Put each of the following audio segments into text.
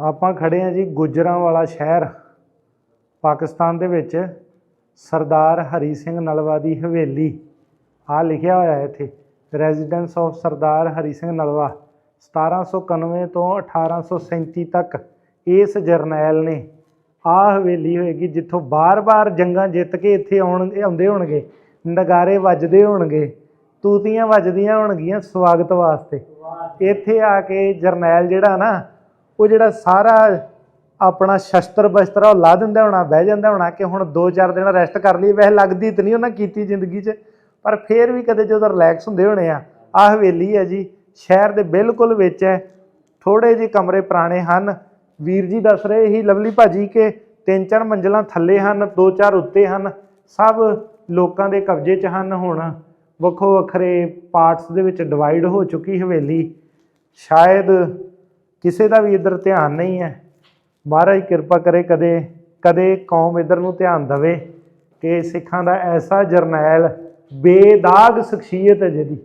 ਆਪਾਂ ਖੜੇ ਆ ਜੀ ਗੁਜਰਾਂਵਾਲਾ ਸ਼ਹਿਰ, ਪਾਕਿਸਤਾਨ ਦੇ ਵਿੱਚ, ਸਰਦਾਰ ਹਰੀ ਸਿੰਘ ਨਲਵਾ ਦੀ ਹਵੇਲੀ। ਆ ਲਿਖਿਆ ਹੋਇਆ ਹੈ ਇੱਥੇ ਰੈਜ਼ੀਡੈਂਸ ਆਫ ਸਰਦਾਰ ਹਰੀ ਸਿੰਘ ਨਲਵਾ 1791 ਤੋਂ 1837 ਤੱਕ ਇਸ ਜਰਨੈਲ ਨੇ ਆ ਹਵੇਲੀ ਹੋਏਗੀ ਜਿੱਥੋਂ ਬਾਰ-ਬਾਰ ਜੰਗਾਂ ਜਿੱਤ ਕੇ ਇੱਥੇ ਆਉਣ, ਆਉਂਦੇ ਹੋਣਗੇ, ਨਗਾਰੇ ਵੱਜਦੇ ਹੋਣਗੇ, ਤੂਤੀਆਂ ਵੱਜਦੀਆਂ ਹੋਣਗੀਆਂ ਸਵਾਗਤ ਵਾਸਤੇ। ਇੱਥੇ ਆ ਕੇ ਜਰਨੈਲ ਜਿਹੜਾ ਨਾ ਉਹ ਜਿਹੜਾ ਸਾਰਾ ਆਪਣਾ ਸ਼ਸਤਰ ਬਸਤਰ ਉਹ ਲਾ ਦਿੰਦਾ ਹੋਣਾ, ਬਹਿ ਜਾਂਦਾ ਹੋਣਾ ਕਿ ਹੁਣ 2-4 ਦਿਨ ਰੈਸਟ ਕਰ ਲਈ। ਵੈਸੇ ਲੱਗਦੀ ਤਾਂ ਨਹੀਂ ਉਹਨਾਂ ਕੀਤੀ ਜ਼ਿੰਦਗੀ 'ਚ, ਪਰ ਫੇਰ ਵੀ ਕਦੇ ਜਦੋਂ ਰਿਲੈਕਸ ਹੁੰਦੇ ਹੋਣੇ ਆ ਆ ਹਵੇਲੀ ਹੈ ਜੀ, ਸ਼ਹਿਰ ਦੇ ਬਿਲਕੁਲ ਵਿੱਚ ਹੈ। ਥੋੜੇ ਜਿਹੇ ਕਮਰੇ ਪੁਰਾਣੇ ਹਨ। ਵੀਰ ਜੀ ਦੱਸ ਰਹੇ ਹੀ ਲਵਲੀ ਭਾਜੀ, ਕਿ ਤਿੰਨ ਚਾਰ ਮੰਜ਼ਲਾਂ ਥੱਲੇ ਹਨ, ਦੋ ਚਾਰ ਉੱਤੇ ਹਨ। ਸਭ ਲੋਕਾਂ ਦੇ ਕਬਜ਼ੇ 'ਚ ਹਨ ਹੁਣ। ਵੱਖੋ ਵੱਖਰੇ ਪਾਰਟਸ ਦੇ ਵਿੱਚ ਡਿਵਾਈਡ ਹੋ ਚੁੱਕੀ ਹਵੇਲੀ। ਸ਼ਾਇਦ ਕਿਸੇ ਦਾ ਵੀ ਇੱਧਰ ਧਿਆਨ ਨਹੀਂ ਹੈ। ਮਹਾਰਾਜ ਕਿਰਪਾ ਕਰੇ ਕਦੇ ਕਦੇ ਕੌਮ ਇੱਧਰ ਨੂੰ ਧਿਆਨ ਦੇਵੇ ਕਿ ਸਿੱਖਾਂ ਦਾ ਐਸਾ ਜਰਨੈਲ ਬੇਦਾਗ ਸ਼ਖਸੀਅਤ ਹੈ ਜਿਹਦੀ।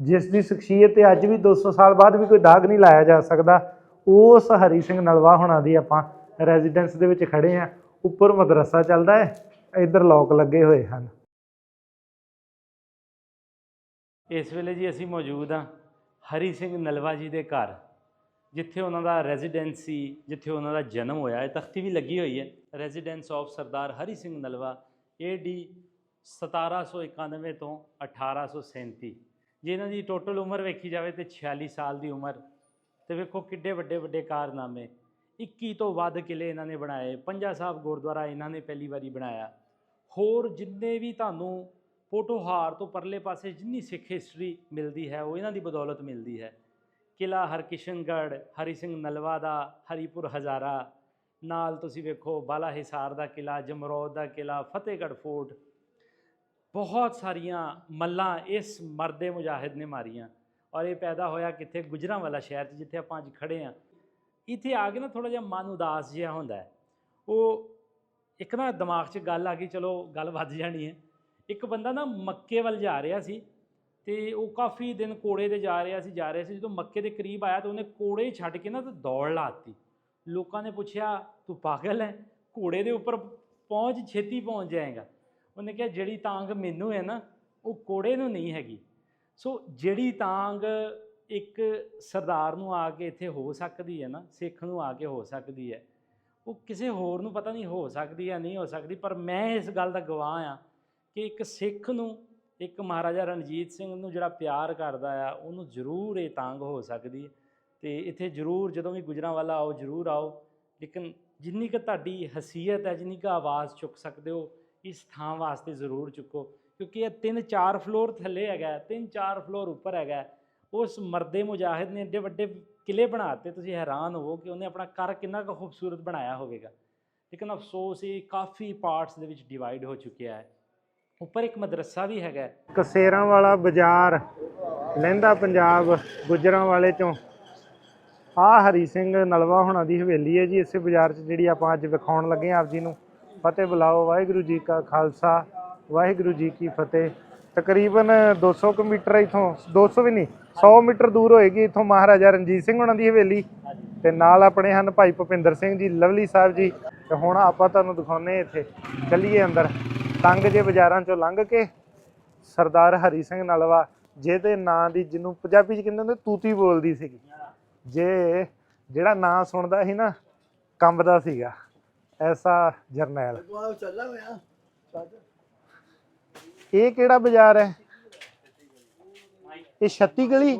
ਜਿਸ ਦੀ ਸ਼ਖਸੀਅਤ ਤੇ ਅੱਜ ਵੀ 200 ਸਾਲ ਬਾਅਦ ਵੀ ਕੋਈ ਦਾਗ ਨਹੀਂ ਲਾਇਆ ਜਾ ਸਕਦਾ, ਉਸ ਹਰੀ ਸਿੰਘ ਨਲਵਾ ਹੋਣਾ ਦੀ ਆਪਾਂ ਰੈਜ਼ੀਡੈਂਸ ਦੇ ਵਿੱਚ ਖੜੇ ਆ ਉੱਪਰ ਮਦਰਸਾ ਚੱਲਦਾ ਹੈ, ਇੱਧਰ ਲੋਕ ਲੱਗੇ ਹੋਏ ਹਨ। ਇਸ ਵੇਲੇ ਜੀ ਅਸੀਂ ਮੌਜੂਦ ਹਾਂ ਹਰੀ ਸਿੰਘ ਨਲਵਾ ਜੀ ਦੇ ਘਰ। ਜਿੱਥੇ ਉਹਨਾਂ ਦਾ ਰੈਜ਼ੀਡੈਂਸੀ, ਜਿੱਥੇ ਉਹਨਾਂ ਦਾ ਜਨਮ ਹੋਇਆ ਹੈ ਤਖਤੀ ਵੀ ਲੱਗੀ ਹੋਈ ਹੈ, residence of Sardar Hari Singh Nalwa AD 1791 ਤੋਂ 1837 ਜੇ ਇਹਨਾਂ ਦੀ ਟੋਟਲ ਉਮਰ ਵੇਖੀ ਜਾਵੇ ਤੇ 46 ਸਾਲ ਦੀ ਉਮਰ, ਤੇ ਵੇਖੋ ਕਿੱਡੇ ਵੱਡੇ ਵੱਡੇ ਕਾਰਨਾਮੇ। 21 ਤੋਂ ਵੱਧ ਕਿਲੇ ਇਹਨਾਂ ਨੇ ਬਣਾਏ, ਪੰਜਾ ਸਾਹਿਬ ਗੁਰਦੁਆਰਾ ਇਹਨਾਂ ਨੇ ਪਹਿਲੀ ਵਾਰੀ ਬਣਾਇਆ। ਹੋਰ ਜਿੰਨੇ ਵੀ ਤੁਹਾਨੂੰ ਪੋਟੋਹਾਰ ਤੋਂ ਪਰਲੇ ਪਾਸੇ ਜਿੰਨੀ ਸਿੱਖ ਹਿਸਟਰੀ ਮਿਲਦੀ ਹੈ, ਉਹ ਇਹਨਾਂ ਦੀ ਬਦੌਲਤ ਮਿਲਦੀ ਹੈ। ਕਿਲਾ ਹਰਕਿਸ਼ਨਗੜ੍ਹ ਹਰੀ ਸਿੰਘ ਨਲਵਾ ਦਾ ਹਰੀਪੁਰ ਹਜ਼ਾਰਾ। ਨਾਲ ਤੁਸੀਂ ਵੇਖੋ ਬਾਲਾ ਹਿਸਾਰ ਦਾ ਕਿਲਾ, ਜਮਰੌਦ ਦਾ ਕਿਲਾ, ਫਤਿਹਗੜ੍ਹ ਫੋਰਟ। ਬਹੁਤ ਸਾਰੀਆਂ ਮੱਲਾਂ ਇਸ ਮਰਦੇ ਮੁਜਾਹਿਦ ਨੇ ਮਾਰੀਆਂ। ਔਰ ਇਹ ਪੈਦਾ ਹੋਇਆ ਕਿੱਥੇ? ਗੁਜਰਾਂਵਾਲਾ ਸ਼ਹਿਰ 'ਚ, ਜਿੱਥੇ ਆਪਾਂ ਅੱਜ ਖੜੇ ਆ ਇੱਥੇ ਆ ਕੇ ਨਾ ਥੋੜਾ ਜਿਹਾ ਮਨ ਉਦਾਸ ਜਿਹਾ ਹੁੰਦਾ ਹੈ। ਉਹ ਇੱਕ ਨਾ ਦਿਮਾਗ 'ਚ ਗੱਲ ਆ ਗਈ, ਚਲੋ ਗੱਲ ਵੱਧ ਜਾਣੀ ਹੈ। ਇੱਕ ਬੰਦਾ ਨਾ ਮੱਕੇ ਵੱਲ ਜਾ ਰਿਹਾ ਸੀ। ਤੇ ਉਹ ਕਾਫੀ ਦਿਨ ਕੋੜੇ ਤੇ ਜਾ ਰਿਹਾ ਸੀ, ਜਾ ਰਿਹਾ ਸੀ। ਜਦੋਂ ਮੱਕੇ ਦੇ ਕਰੀਬ ਆਇਆ ਤਾਂ ਉਹਨੇ ਕੋੜੇ ਛੱਡ ਕੇ ਨਾ ਤੇ ਦੌੜ ਲਾਤੀ ਲੋਕਾਂ ਨੇ ਪੁੱਛਿਆ, ਤੂੰ ਪਾਗਲ ਹੈ ਘੋੜੇ ਦੇ ਉੱਪਰ ਪਹੁੰਚ, ਛੇਤੀ ਪਹੁੰਚ ਜਾਏਗਾ? ਉਹਨੇ ਕਿਹਾ, ਜਿਹੜੀ ਤਾਂਗ ਮੈਨੂੰ ਹੈ ਨਾ, ਉਹ ਕੋੜੇ ਨੂੰ ਨਹੀਂ ਹੈਗੀ। ਸੋ ਜਿਹੜੀ ਤਾਂਗ ਇੱਕ ਸਰਦਾਰ ਨੂੰ ਆ ਕੇ ਇੱਥੇ ਹੋ ਸਕਦੀ ਹੈ ਨਾ, ਸਿੱਖ ਨੂੰ ਆ ਕੇ ਹੋ ਸਕਦੀ ਹੈ ਉਹ ਕਿਸੇ ਹੋਰ ਨੂੰ ਪਤਾ ਨਹੀਂ ਹੋ ਸਕਦੀ ਹੈ ਨਹੀਂ ਹੋ ਸਕਦੀ, ਪਰ ਮੈਂ ਇਸ ਗੱਲ ਦਾ ਗਵਾਹ ਆ ਕਿ ਇੱਕ ਸਿੱਖ ਨੂੰ ਇੱਕ ਮਹਾਰਾਜਾ ਰਣਜੀਤ ਸਿੰਘ ਨੂੰ ਜਿਹੜਾ ਪਿਆਰ ਕਰਦਾ ਆ, ਉਹਨੂੰ ਜ਼ਰੂਰ ਇਹ ਤਾਂਗ ਹੋ ਸਕਦੀ ਹੈ। ਤੇ ਇੱਥੇ ਜ਼ਰੂਰ ਜਦੋਂ ਵੀ ਗੁਜਰਾਂਵਾਲਾ ਆਓ, ਜ਼ਰੂਰ ਆਓ। ਲੇਕਿਨ ਜਿੰਨੀ ਕੁ ਤੁਹਾਡੀ ਹਸੀਅਤ ਹੈ, ਜਿੰਨੀ ਕੁ ਆਵਾਜ਼ ਚੁੱਕ ਸਕਦੇ ਹੋ, ਇਸ ਥਾਂ ਵਾਸਤੇ ਜ਼ਰੂਰ ਚੁੱਕੋ। ਕਿਉਂਕਿ ਇਹ ਤਿੰਨ ਚਾਰ ਫਲੋਰ ਥੱਲੇ ਹੈਗਾ, ਤਿੰਨ ਚਾਰ ਫਲੋਰ ਉੱਪਰ ਹੈਗਾ। ਉਸ ਮਰਦੇ ਮੁਜਾਹਿਦ ਨੇ ਏਡੇ ਵੱਡੇ ਕਿਲੇ ਬਣਾਤੇ ਤੁਸੀਂ ਹੈਰਾਨ ਹੋਵੋ ਕਿ ਉਹਨੇ ਆਪਣਾ ਘਰ ਕਿੰਨਾ ਕੁ ਖੂਬਸੂਰਤ ਬਣਾਇਆ ਹੋਵੇਗਾ। ਲੇਕਿਨ ਅਫਸੋਸ ਇਹ ਕਾਫੀ ਪਾਰਟਸ ਦੇ ਵਿੱਚ ਡਿਵਾਈਡ ਹੋ ਚੁੱਕਿਆ ਹੈ। ਉੱਪਰ ਇੱਕ ਮਦਰਸਾ ਵੀ ਹੈਗਾ ਕਸੇਰਾਂ ਵਾਲਾ ਬਾਜ਼ਾਰ, ਲਹਿੰਦਾ ਪੰਜਾਬ ਗੁਜਰਾਂ ਵਾਲੇ ਚੋਂ। ਆ ਹਰੀ ਸਿੰਘ ਨਲਵਾ ਹੋਣਾ ਦੀ ਹਵੇਲੀ ਹੈ ਜੀ, ਇਸੇ ਬਾਜ਼ਾਰ 'ਚ ਜਿਹੜੀ ਆਪਾਂ ਅੱਜ ਵਿਖਾਉਣ ਲੱਗੇ ਹਾਂ ਆਪ ਜੀ ਨੂੰ। ਫਤਿਹ ਬੁਲਾਓ, ਵਾਹਿਗੁਰੂ ਜੀ ਕਾ ਖਾਲਸਾ, ਵਾਹਿਗੁਰੂ ਜੀ ਕੀ ਫਤਿਹ। ਤਕਰੀਬਨ 200 ਕੁ ਮੀਟਰ ਇਥੋਂ 200 ਵੀ ਨਹੀਂ 100 ਮੀਟਰ ਦੂਰ ਹੋਏਗੀ ਇਥੋਂ ਮਹਾਰਾਜਾ ਰਣਜੀਤ ਸਿੰਘ ਉਹਨਾਂ ਦੀ ਹਵੇਲੀ। ਤੇ ਨਾਲ ਆਪਣੇ ਹਨ ਭਾਈ ਭੁਪਿੰਦਰ ਸਿੰਘ ਜੀ, ਲਵਲੀ ਸਾਹਿਬ ਜੀ। ਤੇ ਹੁਣ ਆਪਾਂ ਤੁਹਾਨੂੰ ਦਿਖਾਉਨੇ ਇੱਥੇ, ਚੱਲੀਏ ਅੰਦਰ। ਤੰਗ ਜੇ ਬਾਜ਼ਾਰਾਂ ਚੋਂ ਲੰਘ ਕੇ, ਸਰਦਾਰ ਹਰੀ ਸਿੰਘ ਨਲਵਾ ਜਿਹਦੇ ਨਾਂ ਦੀ ਜਿਹਨੂੰ ਪੰਜਾਬੀ ਚ ਕਹਿੰਦੇ ਹੁੰਦੇ, ਤੂਤੀ ਬੋਲਦੀ ਸੀਗੀ। ਜੇ ਜਿਹੜਾ ਨਾਂ ਸੁਣਦਾ ਸੀ ਨਾ, ਕੰਬਦਾ ਸੀਗਾ, ਐਸਾ ਜਰਨੈਲ। ਇਹ ਕਿਹੜਾ ਬਾਜ਼ਾਰ ਹੈ? ਇਹ 36 ਗਲੀ?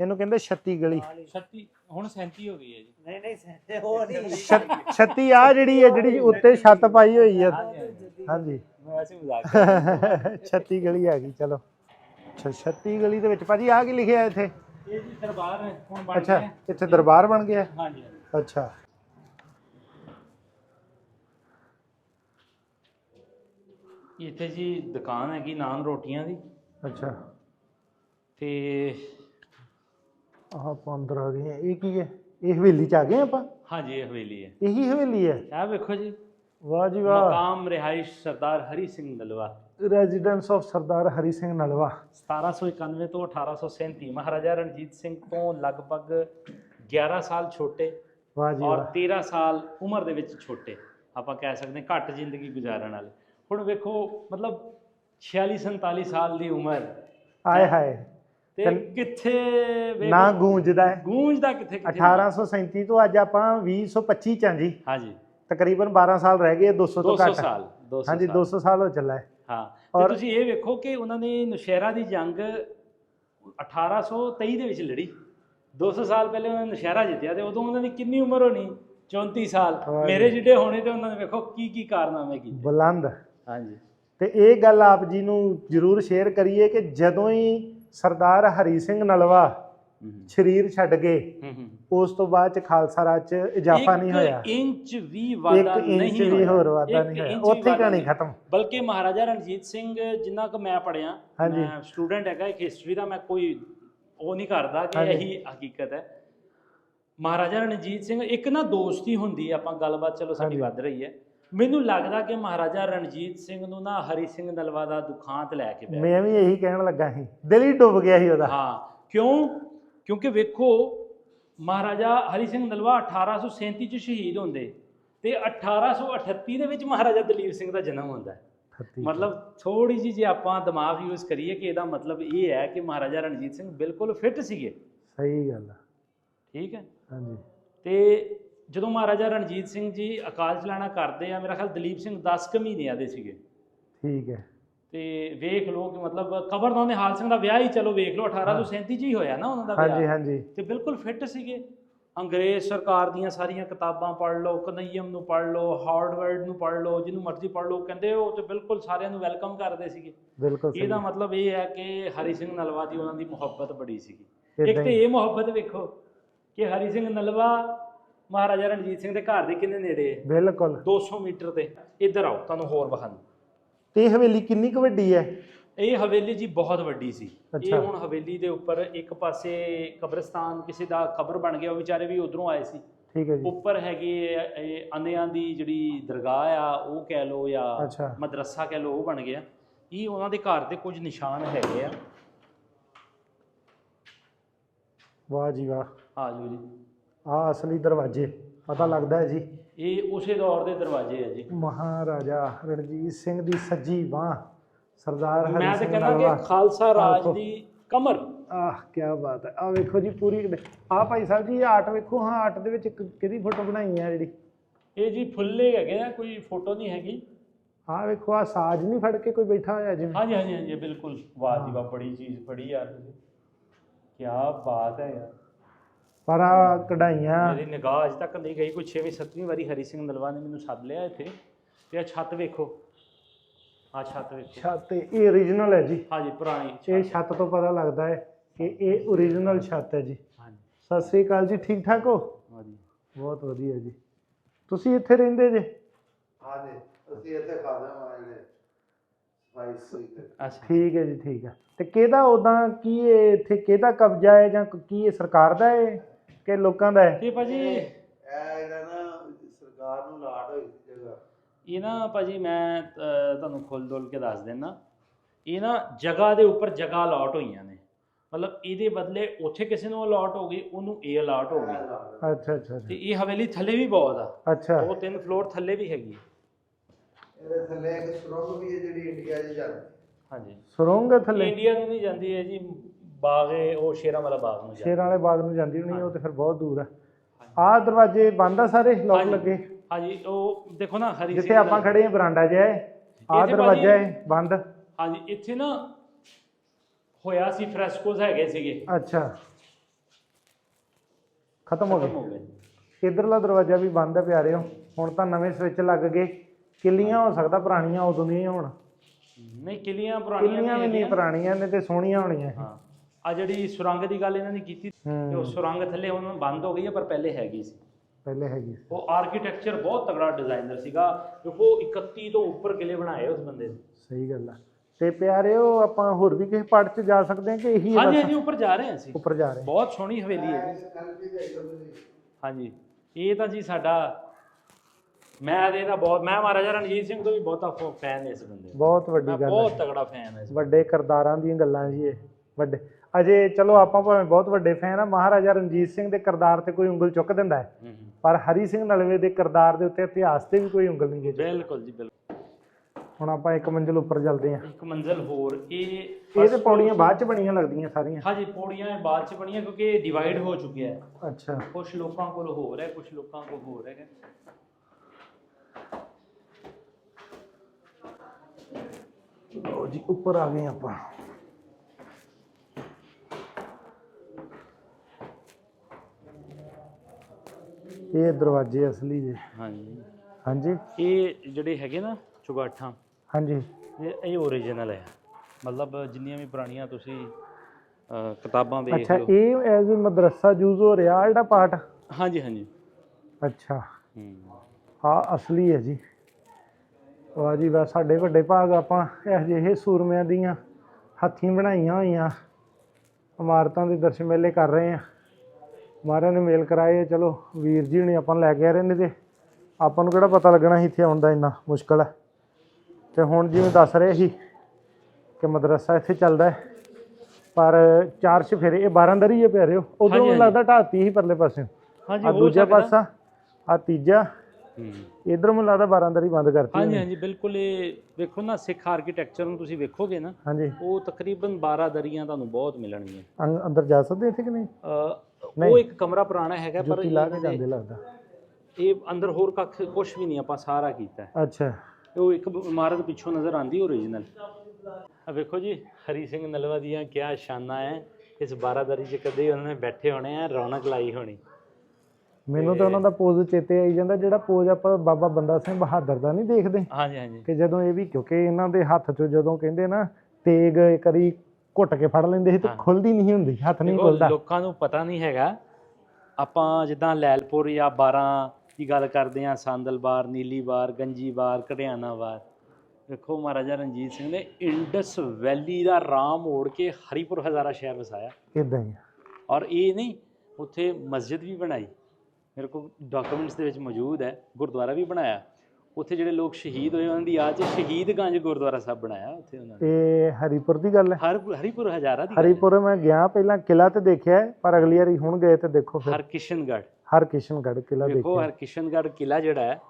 ਇਹਨੂੰ ਕਹਿੰਦੇ 36 ਗਲੀ। 36 ਹੁਣ 37 ਹੋ ਗਈ ਹੈ ਜੀ। ਨਹੀਂ ਨਹੀਂ ਸਹਤੇ ਹੋ ਨਹੀਂ। 36 ਆ ਜਿਹੜੀ ਹੈ ਜਿਹੜੀ ਉੱਤੇ ਛੱਤ ਪਾਈ ਹੋਈ ਹੈ। ਹਾਂਜੀ ਮੈਂ ਵੈਸੇ ਮਜ਼ਾਕ 36 ਗਲੀ ਆ ਗਈ ਚਲੋ। ਅੱਛਾ 36 ਗਲੀ ਦੇ ਵਿੱਚ ਭਾਜੀ ਆ ਕੀ ਲਿਖਿਆ ਇੱਥੇ? ਇਹ ਜੀ ਦਰਬਾਰ ਹੈ, ਹੁਣ ਬਣ ਅੱਛਾ ਗਿਆ। ਇੱਥੇ ਦਰਬਾਰ ਬਣ ਗਿਆ? ਹਾਂਜੀ। ਅੱਛਾ। ਇੱਥੇ ਜੀ ਦੁਕਾਨ ਹੈਗੀ ਨਾਨ ਰੋਟੀਆਂ ਦੀ। ਅੱਛਾ। ਤੇ ਆਹ ਆਪਾਂ ਅੰਦਰ ਆ ਗਏ ਇਹ ਕੀ ਹੈ? ਇਹ ਹਵੇਲੀ ਚ ਆ ਗਏ ਆਪਾਂ? ਹਾਂਜੀ ਇਹ ਹਵੇਲੀ ਹੈ। ਇਹੀ ਹਵੇਲੀ ਹੈ? ਇਹ ਵੇਖੋ ਜੀ। ਵਾਹ ਜੀ ਵਾਹ। ਮਕਾਮ ਰਿਹਾਇਸ਼ Sardar Hari Singh Nalwa. Residence of Sardar Hari Singh Nalwa. 1791 ਤੋਂ 1837 ਮਹਾਰਾਜਾ ਰਣਜੀਤ ਸਿੰਘ ਤੋਂ ਲਗਭਗ 11 ਸਾਲ ਛੋਟੇ ਵਾਹ ਜੀ ਔਰ ਵਾਹ। 13 ਸਾਲ ਉਮਰ ਦੇ ਵਿੱਚ ਛੋਟੇ ਆਪਾਂ ਕਹਿ ਸਕਦੇ ਹਾਂ ਘੱਟ ਜ਼ਿੰਦਗੀ ਗੁਜ਼ਾਰਨ ਵਾਲੇ। ਹੁਣ ਵੇਖੋ ਮਤਲਬ 46 47 ਸਾਲ ਦੀ ਉਮਰ। ਆਏ ਹਾਏ। ਤੇ ਕਿੱਥੇ ਨਾ ਗੂੰਜਦਾ ਹੈ। ਗੂੰਜਦਾ ਕਿੱਥੇ ਕਿੱਥੇ 1837 ਤੋਂ ਅੱਜ ਆਪਾਂ 2025 ਚ ਹਾਂ ਜੀ। ਹਾਂਜੀ। ਤਕਰੀਬਨ 12 ਸਾਲ ਰਹਿ ਗਏ 200 ਤੋਂ 200 ਘੱਟ। ਸਾਲ 200 ਹਾਂਜੀ ਸਾਲ। 200 ਸਾਲ ਹੋ ਚੱਲਾ ਹੈ। ਹਾਂ ਤੇ ਤੁਸੀਂ ਇਹ ਵੇਖੋ ਕਿ ਉਹਨਾਂ ਨੇ ਨੁਸ਼ਹਿਰਾ ਦੀ ਜੰਗ 1823 ਦੇ ਵਿੱਚ ਲੜੀ। 200 ਸਾਲ ਪਹਿਲੇ ਉਹਨਾਂ ਨੇ ਨੁਸ਼ਹਿਰਾ ਜਿੱਤਿਆ ਤੇ ਉਦੋਂ ਉਹਨਾਂ ਦੀ ਕਿੰਨੀ ਉਮਰ ਹੋਣੀ? 34 ਸਾਲ। ਮੇਰੇ ਜਿੱਡੇ ਹੋਣੇ ਤੇ ਉਹਨਾਂ ਨੇ ਵੇਖੋ ਕੀ ਕੀ ਕਾਰਨਾਮੇ ਕੀਤੇ। ਬੁਲੰਦ। ਹਾਂਜੀ। ਤੇ ਇਹ ਗੱਲ ਆਪ ਜੀ ਨੂੰ ਜਰੂਰ ਸ਼ੇਅਰ ਕਰੀਏ ਕਿ ਜਦੋਂ ਹੀ ਸਰਦਾਰ ਹਰੀ ਸਿੰਘ ਨਲਵਾ ਸ਼ਰੀਰ ਛੱਡ ਗਏ ਉਸ ਤੋਂ ਬਾਅਦ ਚ ਖਾਲਸਾ ਰਾਜ ਚ ਇਜਾਫਾ ਨਹੀਂ ਹੋਇਆ ਇੰਚ ਵੀ ਵਾਧਾ ਇੱਕ ਇੰਚ ਨਹੀਂ ਵੀ। ਹੋਰ ਇੱਕ ਨਹੀਂ ਹੋਇਆ ਉੱਥੇ ਕਹਾਣੀ ਨਹੀਂ। ਖਤਮ ਬਲਕਿ ਮਹਾਰਾਜਾ ਰਣਜੀਤ ਸਿੰਘ ਜਿੰਨਾ ਕੁ ਮੈਂ ਪੜਿਆ। ਮੈਂ ਸਟੂਡੈਂਟ ਹੈਗਾ ਇੱਕ ਹਿਸਟਰੀ ਦਾ ਮੈਂ ਕੋਈ ਉਹ ਨਹੀਂ ਕਰਦਾ ਕਿ। ਇਹੀ ਹਕੀਕਤ ਹੈ ਮਹਾਰਾਜਾ ਰਣਜੀਤ ਸਿੰਘ ਇੱਕ ਨਾ ਦੋਸਤੀ ਹੁੰਦੀ ਆਪਾਂ ਗੱਲਬਾਤ ਚਲੋ ਸਾਡੀ। ਵੱਧ ਰਹੀ ਹੈ ਮੈਨੂੰ ਲੱਗਦਾ ਕਿ ਮਹਾਰਾਜਾ ਰਣਜੀਤ ਸਿੰਘ ਨੂੰ ਨਾ ਹਰੀ ਸਿੰਘ ਨਲਵਾ ਦਾ ਦੁਖਾਂਤ ਲੈ ਕੇ ਪਿਆ ਮੈਂ ਵੀ ਇਹੀ ਕਹਿਣ ਲੱਗਾ ਸੀ। ਦਿਲ ਹੀ ਡੁੱਬ ਗਿਆ ਸੀ ਉਹਦਾ। ਹਾਂ ਕਿਉਂ? ਕਿਉਂਕਿ ਵੇਖੋ ਮਹਾਰਾਜਾ ਹਰੀ ਸਿੰਘ ਨਲਵਾ 1837 ਚ ਸ਼ਹੀਦ ਹੁੰਦੇ ਤੇ 1838 ਦੇ ਵਿੱਚ ਮਹਾਰਾਜਾ ਦਲੀਪ ਸਿੰਘ ਦਾ ਜਨਮ ਹੁੰਦਾ ਹੈ। ਮਤਲਬ ਥੋੜੀ ਜਿਹੀ ਜੇ ਆਪਾਂ ਦਿਮਾਗ ਯੂਜ਼ ਕਰੀਏ ਕਿ ਇਹਦਾ ਮਤਲਬ ਇਹ ਹੈ ਕਿ ਮਹਾਰਾਜਾ ਰਣਜੀਤ ਸਿੰਘ ਬਿਲਕੁਲ ਫਿੱਟ ਸੀਗੇ। ਸਹੀ ਗੱਲ ਆ। ਠੀਕ ਹੈ? ਹਾਂਜੀ। ਤੇ ਜਦੋਂ ਮਹਾਰਾਜਾ ਰਣਜੀਤ ਸਿੰਘ ਜੀ ਅਕਾਲ ਚਲਾਣਾ ਕਰਦੇ ਆ ਮੇਰਾ ਖਿਆਲ ਦਲੀਪ ਸਿੰਘ 10 ਕੁ ਮਹੀਨਿਆਂ ਦੇ ਸੀਗੇ। ਠੀਕ ਹੈ। ਤੇ ਵੇਖ ਲਓ ਕਿ ਮਤਲਬ ਕਬਰਦਾਨ ਦੇ ਹਾਲ ਸਿੰਘ ਦਾ ਵਿਆਹ ਹੀ ਚਲੋ ਵੇਖ ਲਓ 1837 ਚ ਹੀ ਹੋਇਆ ਨਾ ਉਹਨਾਂ ਦਾ ਹਾਂਜੀ ਵਿਆਹ। ਹਾਂਜੀ ਤੇ ਬਿਲਕੁਲ ਫਿੱਟ ਸੀਗੇ। ਅੰਗਰੇਜ਼ ਸਰਕਾਰ ਦੀਆਂ ਸਾਰੀਆਂ ਕਿਤਾਬਾਂ ਪੜ੍ਹ ਲਓ ਕਨਈਅਮ ਨੂੰ ਪੜ੍ਹ ਲਓ ਹਾਰਡਵਰਡ ਨੂੰ ਪੜ੍ਹ ਲਓ ਜਿਹਨੂੰ ਮਰਜ਼ੀ ਪੜ੍ਹ ਲਓ ਕਹਿੰਦੇ ਉਹ ਤੇ ਬਿਲਕੁਲ ਸਾਰਿਆਂ ਨੂੰ ਵੈਲਕਮ ਕਰਦੇ ਸੀਗੇ। ਬਿਲਕੁਲ ਇਹਦਾ ਮਤਲਬ ਇਹ ਹੈ ਕਿ ਹਰੀ ਸਿੰਘ ਨਲਵਾ ਦੀ ਉਹਨਾਂ ਦੀ ਮੁਹੱਬਤ ਬੜੀ ਸੀਗੀ। ਇੱਕ ਤੇ। ਇਹ ਮੁਹੱਬਤ ਵੇਖੋ ਕਿ ਹਰੀ ਸਿੰਘ ਨਲਵਾ ਮਹਾਰਾਜਾ ਰਣਜੀਤ ਸਿੰਘ ਦੇ ਘਰ ਦੇ ਕਿੰਨੇ ਨੇੜੇ ਹੈ? ਬਿਲਕੁਲ। 200 ਮੀਟਰ ਤੇ। ਇੱਧਰ ਆਓ ਤੁਹਾਨੂੰ ਹੋਰ ਵਿਖਾਣ ਤੇ ਇਹ ਹਵੇਲੀ ਕਿੰਨੀ ਕੁ ਵੱਡੀ ਹੈ? ਇਹ ਹਵੇਲੀ ਜੀ ਬਹੁਤ ਵੱਡੀ ਸੀ। ਇਹ ਅੱਛਾ। ਹੁਣ ਹਵੇਲੀ ਦੇ ਉੱਪਰ ਇੱਕ ਪਾਸੇ ਕਬਰਸਤਾਨ ਕਿਸੇ ਦਾ ਕਬਰ ਬਣ ਗਿਆ ਉਹ ਵਿਚਾਰੇ ਵੀ ਉਧਰੋਂ ਆਏ ਸੀ। ਠੀਕ ਹੈ ਜੀ। ਉੱਪਰ ਹੈਗੇ ਇਹ ਅੰਨਿਆਂ ਦੀ ਜਿਹੜੀ ਦਰਗਾਹ ਆ ਉਹ ਕਹਿ ਲਓ ਜਾਂ ਅੱਛਾ। ਮਦਰਸਾ ਕਹਿ ਲਓ ਉਹ ਬਣ ਗਿਆ। ਇਹ ਉਹਨਾਂ ਦੇ ਘਰ ਦੇ ਕੁਝ ਨਿਸ਼ਾਨ ਹੈਗੇ ਆ। ਵਾਹ ਜੀ ਵਾਹ। ਆ ਜਾਓ ਜੀ। ਆ ਅਸਲੀ ਦਰਵਾਜ਼ੇ ਪਤਾ ਲੱਗਦਾ ਹੈ ਜੀ। ਇਹ ਉਸੇ ਦੌਰ ਦੇ ਦਰਵਾਜ਼ੇ ਆ ਜੀ। ਮਹਾਰਾਜਾ ਰਣਜੀਤ ਸਿੰਘ ਦੀ ਸੱਜੀ ਬਾਹ ਸਰਦਾਰ ਹਰੀ ਮੈਂ ਤਾਂ ਸਿੰਘ ਕਹਿੰਦਾ ਕਿ ਖਾਲਸਾ ਰਾਜ। ਦੀ ਕਮਰ। ਆਹ ਕੀ ਬਾਤ ਹੈ। ਆ ਵੇਖੋ ਜੀ ਪੂਰੀ ਆ ਭਾਈ ਸਾਹਿਬ ਜੀ ਆਰਟ ਵੇਖੋ। ਹਾਂ ਆਰਟ ਦੇ ਵਿੱਚ ਕਿਹਦੀ ਫੋਟੋ ਬਣਾਈ ਹੈ ਜਿਹੜੀ? ਇਹ ਜੀ ਫੁੱਲੇ ਹੈਗੇ ਆ ਕੋਈ ਫੋਟੋ ਨਹੀਂ ਹੈਗੀ। ਆ ਵੇਖੋ ਆ ਸਾਜ ਨਹੀਂ ਫੜ ਕੇ ਕੋਈ ਬੈਠਾ ਹੋਇਆ ਜਿਵੇਂ? ਹਾਂਜੀ ਹਾਂਜੀ ਹਾਂਜੀ ਬਿਲਕੁਲ। ਵਾਹ ਜੀ ਵਾਹ ਬੜੀ ਚੀਜ਼ ਬੜੀ ਯਾਰ ਤੁਸੀਂ ਕੀ ਬਾਤ ਹੈ ਯਾਰ। ਪਰ ਆ ਕਢਾਈਆਂ। ਮੇਰੀ ਨਿਗਾਹ ਅਜ ਤੱਕ ਨਹੀਂ ਗਈ ਕੋਈ 6ਵੀਂ 7ਵੀਂ ਵਾਰੀ ਹਰੀ ਸਿੰਘ ਨਲਵਾ ਨੇ ਮੈਨੂੰ ਸੱਦ ਲਿਆ ਇੱਥੇ। ਤੇ ਆ ਛੱਤ ਵੇਖੋ। ਆ ਛੱਤ ਵੇਖੋ। ਛੱਤ ਇਹ origignal ਹੈ ਜੀ। ਹਾਂਜੀ ਪੁਰਾਣੀ ਇਹ ਛੱਤ ਤੋਂ ਪਤਾ ਲੱਗਦਾ ਹੈ ਕਿ ਇਹ origignal ਛੱਤ ਹੈ ਜੀ। ਹਾਂਜੀ। ਸਤਿ ਸ੍ਰੀ ਅਕਾਲ ਜੀ ਠੀਕ ਠਾਕ ਹੋ? ਹਾਂਜੀ ਬਹੁਤ ਵਧੀਆ ਜੀ। ਤੁਸੀਂ ਇੱਥੇ ਰਹਿੰਦੇ ਜੇ? ਹਾਂਜੀ ਅਸੀਂ ਇੱਥੇ ਖਾਦੇ ਮਾਰੇ ਨੇ ਅੱਛਾ। ਠੀਕ ਹੈ ਜੀ ਠੀਕ ਹੈ। ਤੇ ਕਿਹਦਾ ਉਦਾਂ ਕੀ ਇਹ ਇੱਥੇ ਕਿਹਦਾ ਕਬਜ਼ਾ ਹੈ ਜਾਂ ਕੀ ਇਹ ਸਰਕਾਰ ਦਾ ਹੈ? ਕਿ ਲੋਕਾਂ ਦਾ ਹੈ। ਤੇ ਭਾਜੀ? ਇਹ ਜਿਹੜਾ ਨਾ ਸਰਕਾਰ ਨੂੰ ਲਾਟ ਹੋਈ ਸੀ ਜਗ੍ਹਾ। ਇਹ ਨਾ ਭਾਜੀ ਮੈਂ ਤੁਹਾਨੂੰ ਖੁੱਲ ਡੋਲ ਕੇ ਦੱਸ ਦਿੰਦਾ ਇਹ ਨਾ ਜਗ੍ਹਾ ਦੇ ਉੱਪਰ ਜਗ੍ਹਾ ਅਲਾਟ ਹੋਈਆਂ ਨੇ। ਮਤਲਬ ਇਹਦੇ ਬਦਲੇ ਉੱਥੇ ਕਿਸੇ ਨੂੰ ਅਲਾਟ ਹੋ ਗਈ ਉਹਨੂੰ ਇਹ ਅਲਾਟ ਹੋ ਗਈ। ਅੱਛਾ ਅੱਛਾ ਤੇ ਇਹ ਹਵੇਲੀ ਥੱਲੇ ਵੀ ਬਹੁਤ ਆ। ਅੱਛਾ। ਉਹ ਤਿੰਨ ਫਲੋਰ ਥੱਲੇ ਵੀ ਹੈਗੀ। ਇਹਦੇ ਥੱਲੇ ਇੱਕ ਸੁਰੰਗ ਵੀ ਹੈ ਜਿਹੜੀ ਇੰਡੀਆ 'ਚ ਜਾਂਦੀ ਹਾਂਜੀ। ਸੁਰੰਗ ਥੱਲੇ? ਇੰਡੀਆ ਨੂੰ ਨਹੀਂ ਜਾਂਦੀ ਹੈ ਜੀ। ਬਾਗ ਉਹ ਸ਼ੇਰਾਂ ਵਾਲਾ ਬਾਗ ਨੂੰ ਸ਼ੇਰਾਂ ਵਾਲੇ ਬਾਗ ਨੂੰ ਜਾਂਦੀ ਹੋਣੀ ਉਹ ਤੇ ਫਿਰ ਬਹੁਤ ਦੂਰ ਆਹ ਦਰਵਾਜ਼ੇ ਬੰਦ ਆ ਸਾਰੇ ਲੋਕ ਹਾਂਜੀ। ਲੱਗੇ। ਹਾਂਜੀ ਉਹ ਦੇਖੋ ਨਾ ਹਰੀ ਜਿੱਥੇ ਸਿੰਘ ਆਪਾਂ ਖੜੇ ਹਾਂ ਬਰਾਂਡਾ ਜਿਹਾ ਹੈ। ਆਹ ਦਰਵਾਜ਼ਾ ਹੈ ਬੰਦ। ਹਾਂਜੀ ਇੱਥੇ ਨਾ ਹੋਇਆ ਸੀ ਫ੍ਰੈਸਕੋਸ ਹੈਗੇ ਸੀਗੇ। ਅੱਛਾ। ਖਤਮ ਹੋ ਖਤਮ ਹੋ ਗਏ। ਗਏ ਇਧਰਲਾ ਦਰਵਾਜ਼ਾ ਵੀ ਬੰਦ ਹੈ ਪਿਆਰਿਓ ਹੁਣ ਤਾਂ ਨਵੇਂ ਸਵਿਚ ਲੱਗ ਗਏ। ਕਿੱਲੀਆਂ ਹੋ ਸਕਦਾ ਪੁਰਾਣੀਆਂ ਉਦੋਂ ਦੀਆਂ ਹੋਣ। ਨਹੀਂ ਕਿਲੀਆਂ ਪੁਰਾਣੀਆਂ ਕਿੱਲੀਆਂ ਵੀ ਨਹੀਂ ਹੈਗੀਆਂ। ਪੁਰਾਣੀਆਂ ਨੇ ਤੇ ਸੋਹਣੀਆਂ ਹੋਣੀਆਂ। ਹਾਂ। ਆ ਜਿਹੜੀ ਸੁਰੰਗ ਦੀ ਗੱਲ ਇਹਨਾਂ ਨੇ ਕੀਤੀ ਤੇ ਉਹ ਸੁਰੰਗ ਥੱਲੇ ਹੁਣ ਬੰਦ ਹੋ ਗਈ ਹੈ ਪਰ ਪਹਿਲੇ ਹੈਗੀ ਸੀ। ਪਹਿਲੇ ਹੈਗੀ ਸੀ। ਉਹ ਆਰਕੀਟੈਕਚਰ ਬਹੁਤ ਤਗੜਾ ਡਿਜ਼ਾਈਨਰ ਸੀਗਾ ਦੇਖੋ 31 ਤੋਂ ਉੱਪਰ ਕਿਲੇ ਬਣਾਏ ਉਸ ਬੰਦੇ ਨੇ। ਸਹੀ ਗੱਲ ਆ। ਤੇ ਪਿਆਰਿਓ ਆਪਾਂ ਹੋਰ ਵੀ ਕਿਸੇ ਪਾਰਟ 'ਚ ਜਾ ਸਕਦੇ ਹਾਂ ਕਿ ਇਹੀ ਹੈ ਹਾਂਜੀ ਹਾਂਜੀ ਉੱਪਰ ਜਾ ਰਹੇ ਹਾਂ ਅਸੀਂ। ਉੱਪਰ ਜਾ ਰਹੇ ਹਾਂ? ਬਹੁਤ ਸੋਹਣੀ ਹਵੇਲੀ ਹੈ। ਹਾਂਜੀ। ਇਹ ਤਾਂ ਜੀ ਸਾਡਾ ਮੈਂ ਤੇ ਇਹਦਾ ਬਹੁਤ ਮੈਂ ਮਹਾਰਾਜਾ ਰਣਜੀਤ ਸਿੰਘ ਤੋਂ ਵੀ ਬਹੁਤਾ ਫੈਨ ਇਸ ਬੰਦੇ ਦਾ ਬਹੁਤ ਵੱਡੀ ਮੈਂ ਗੱਲ ਬਹੁਤ ਤਗੜਾ ਫੈਨ ਹਾਂ ਇਸ ਵੱਡੇ ਕਰਦਾਰਾਂ ਦੀਆਂ ਗੱਲਾਂ ਜੀ ਇਹ। ਵੱਡੇ ਅਜੇ ਚਲੋ ਆਪਾਂ ਭਾਵੇਂ ਬਹੁਤ ਵੱਡੇ ਫੈਨ ਆ ਮਹਾਰਾਜਾ ਰਣਜੀਤ ਸਿੰਘ ਦੇ ਕਰਦਾਰ ਤੇ ਕੋਈ ਉਂਗਲ ਚੁੱਕ ਦਿੰਦਾ ਹੈ। ਹੂੰ, ਹੂੰ। ਪਰ ਹਰੀ ਸਿੰਘ ਨਲਵੇ ਦੇ ਕਿਰਦਾਰ ਦੇ ਉੱਤੇ ਇਤਿਹਾਸ ਤੇ ਵੀ ਕੋਈ ਉਂਗਲ ਨਹੀਂ ਗਈ ਬਿਲਕੁਲ ਜੀ ਬਿਲਕੁਲ। ਹੁਣ ਆਪਾਂ ਇੱਕ ਮੰਜ਼ਿਲ ਉੱਪਰ ਚੱਲਦੇ ਹਾਂ। ਇੱਕ ਮੰਜ਼ਲ ਹੋਰ ਇਹ ਇਹ ਤੇ ਪੌੜੀਆਂ ਬਾਅਦ ਚ ਬਣੀਆਂ ਲੱਗਦੀਆਂ ਸਾਰੀਆਂ। ਹਾਂਜੀ ਪੌੜੀਆਂ ਇਹ ਬਾਅਦ ਚ ਬਣੀਆਂ ਕਿਉਂਕਿ ਇਹ ਡਿਵਾਈਡ ਹੋ ਚੁੱਕਿਆ ਹੈ। ਅੱਛਾ। ਕੁਝ ਲੋਕਾਂ ਕੋਲ ਹੋਰ ਹੈ ਕੁਝ ਲੋਕਾਂ ਕੋਲ ਹੋਰ ਲਓ ਜੀ ਉੱਪਰ ਆ ਗਏ ਆਪਾਂ। ਇਹ ਦਰਵਾਜ਼ੇ ਅਸਲੀ ਜੇ ਹਾਂਜੀ। ਹਾਂਜੀ। ਇਹ ਜਿਹੜੇ ਹੈਗੇ ਨਾ ਚੁਗਾਠਾਂ ਹਾਂਜੀ। ਇਹ ਇਹ ਓਰੀਜਨਲ ਹੈ। ਮਤਲਬ ਜਿੰਨੀਆਂ ਵੀ ਪੁਰਾਣੀਆਂ ਤੁਸੀਂ ਅਹ, ਕਿਤਾਬਾਂ ਵੇਖ ਅੱਛਾ ਲਓ। ਇਹ ਐਜ਼ ਮਦਰਸਾ ਯੂਜ਼ ਹੋ ਰਿਹਾ ਜਿਹੜਾ ਪਾਰਟ ਹਾਂਜੀ ਹਾਂਜੀ। ਅੱਛਾ। ਹੂੰ। ਆ ਅਸਲੀ ਹੈ ਜੀ। ਵਾਹ ਜੀ ਵਾਹ ਸਾਡੇ ਵੱਡੇ ਭਾਗ ਆਪਾਂ ਇਹ ਜਿਹੇ ਸੂਰਮਿਆਂ ਦੀਆਂ ਹੱਥੀਂ ਬਣਾਈਆਂ ਹੋਈਆਂ। ਇਮਾਰਤਾਂ ਦੇ ਦਰਸ਼ਨ ਮੇਲੇ ਕਰ ਰਹੇ ਆ ਮਹਾਰਾਜ ਨੇ ਮੇਲ ਕਰਾਏ ਚਲੋ ਵੀਰ ਜੀ ਹੁਣੇ ਆਪਾਂ ਨੂੰ ਲੈ ਕੇ ਆ ਰਹੇ ਨੇ ਤੇ ਆਪਾਂ ਨੂੰ ਕਿਹੜਾ ਪਤਾ ਲੱਗਣਾ ਸੀ ਇੱਥੇ ਆਉਣ ਦਾ ਇੰਨਾ ਮੁਸ਼ਕਲ ਹੈ ਤੇ ਹੁਣ ਜਿਵੇਂ ਦੱਸ ਰਹੇ ਸੀ ਕਿ ਮਦਰਸਾ ਇੱਥੇ ਚੱਲਦਾ ਹੈ ਪਰ ਚਾਰ ਚਫੇਰੇ ਇਹ 12 ਦਰੀ ਹੈ ਪਿਆਰਿਓ ਉਧਰੋਂ ਹਾਂਜੀ, ਲੱਗਦਾ ਢਾਤੀ ਸੀ ਪਰਲੇ ਪਾਸੇ। ਹਾਂਜੀ ਆ ਦੂਜਾ। ਪਾਸਾ ਆ ਤੀਜਾ। ਇਧਰ ਮੈਨੂੰ ਲੱਗਦਾ 12 ਦਰੀ ਬੰਦ ਕਰਤੀ ਹਾਂਜੀ। ਹਾਂਜੀ ਬਿਲਕੁਲ ਇਹ ਵੇਖੋ ਨਾ ਸਿੱਖ ਆਰਕੀਟੈਕਚਰ ਨੂੰ ਤੁਸੀਂ ਵੇਖੋਗੇ ਨਾ ਉਹ ਤਕਰੀਬਨ 12 ਦਰੀਆਂ ਤੁਹਾਨੂੰ ਬਹੁਤ ਮਿਲਣਗੀਆਂ। ਅੰਦਰ ਜਾ ਸਕਦੇ ਇੱਥੇ ਕਿ ਨਹੀਂ। ਉਹ ਇੱਕ ਕਮਰਾ ਪੁਰਾਣਾ ਹੈਗਾ ਪਰ ਜੁੱਤੀ ਲਾ ਕੇ ਜਾਂਦੇ ਲੱਗਦਾ। ਇਹ ਅੰਦਰ ਹੋਰ ਕੱਖ ਕੁਝ ਵੀ ਨਹੀਂ ਆਪਾਂ ਸਾਰਾ ਕੀਤਾ ਹੈ। ਅੱਛਾ। ਉਹ ਇੱਕ ਇਮਾਰਤ ਪਿੱਛੋਂ ਨਜ਼ਰ ਆਂਦੀ ਓਰੀਜਨਲ ਆ ਵੇਖੋ ਜੀ ਹਰੀ ਸਿੰਘ ਨਲਵਾ ਦੀਆਂ ਕਿਆ ਸ਼ਾਨਾਂ ਹੈ ਇਸ ਬਾਰਾਦਰੀ 'ਚ ਕਦੇ ਉਹਨਾਂ ਨੇ ਬੈਠੇ ਹੋਣੇ ਆ ਰੌਣਕ ਲਾਈ ਹੋਣੀ। ਮੈਨੂੰ ਤਾਂ ਉਹਨਾਂ ਦਾ ਪੋਜ਼ ਚੇਤੇ ਆਈ ਜਾਂਦਾ ਜਿਹੜਾ ਪੋਜ਼ ਆਪਾਂ ਬਾਬਾ ਬੰਦਾ ਸਿੰਘ ਬਹਾਦਰ ਦਾ ਨਹੀਂ ਦੇਖਦੇ। ਹਾਂਜੀ ਹਾਂਜੀ। ਕਿ ਜਦੋਂ ਇਹ ਵੀ ਕਿਉਂਕਿ ਇਹਨਾਂ ਦੇ ਹੱਥ 'ਚੋਂ ਜਦੋਂ ਕਹਿੰਦੇ ਨਾ ਤੇਗ ਕਰੀ ਘੁੱਟ ਕੇ ਫੜ ਲੈਂਦੇ ਸੀ ਤੇ। ਖੁੱਲਦੀ ਨਹੀਂ ਹੁੰਦੀ ਹੱਥ ਨਹੀਂ ਖੁੱਲਦਾ। ਲੋਕਾਂ ਨੂੰ ਪਤਾ ਨਹੀਂ ਹੈਗਾ। ਆਪਾਂ ਜਿੱਦਾਂ ਲੈਲਪੁਰ ਜਾਂ 12 ਦੀ ਗੱਲ ਕਰਦੇ ਆ ਸੰਦਲਬਾਰ ਨੀਲੀਬਾਰ ਗੰਜੀਬਾਰ ਕਢਿਆਨਾਬਾਰ ਵੇਖੋ ਮਹਾਰਾਜਾ ਰਣਜੀਤ ਸਿੰਘ ਨੇ ਇੰਡਸ ਵੈਲੀ ਦਾ ਰਾਹ ਮੋੜ ਕੇ ਹਰੀਪੁਰ ਹਜ਼ਾਰਾ ਸ਼ਹਿਰ ਵਸਾਇਆ। ਇਦਾਂ ਹੀ। ਔਰ ਇਹ ਨਹੀਂ ਉੱਥੇ ਮਸਜਿਦ ਵੀ ਬਣਾਈ। ਮੇਰੇ ਕੋਲ ਡਾਕੂਮੈਂਟਸ ਦੇ ਵਿੱਚ ਮੌਜੂਦ ਹੈ ਗੁਰਦੁਆਰਾ ਵੀ ਬਣਾਇਆ। ਉੱਥੇ ਜਿਹੜੇ ਲੋਕ ਸ਼ਹੀਦ ਹੋਏ ਉਹਨਾਂ ਦੀ ਯਾਦ 'ਚ ਸ਼ਹੀਦਗੰਜ ਗੁਰਦੁਆਰਾ ਸਾਹਿਬ ਬਣਾਇਆ ਉੱਥੇ ਉਹਨਾਂ ਨੇ। ਇਹ ਹਰੀਪੁਰ ਦੀ ਗੱਲ ਹੈ? ਹਰ ਹਰੀਪੁਰ ਹਜ਼ਾਰਾ ਦੀ ਗੱਲ ਹੈ। ਹਰੀਪੁਰ ਮੈਂ ਗਿਆ ਪਹਿਲਾਂ ਕਿਲਾ ਤੇ ਦੇਖਿਆ ਹੈ, ਪਰ ਅਗਲੀ ਵਾਰੀ ਹੁਣ ਗਏ ਤੇ ਦੇਖੋ ਫਿਰ। ਹਰਕਿਸ਼ਨਗੜ੍ਹ ਹਰਕਿਸ਼ਨਗੜ੍ਹ ਕਿਲਾ ਵੇਖੋ ਦੇਖਿਆ। ਹਰਕਿਸ਼ਨਗੜ੍ਹ ਕਿਲਾ ਜਿਹੜਾ ਹੈ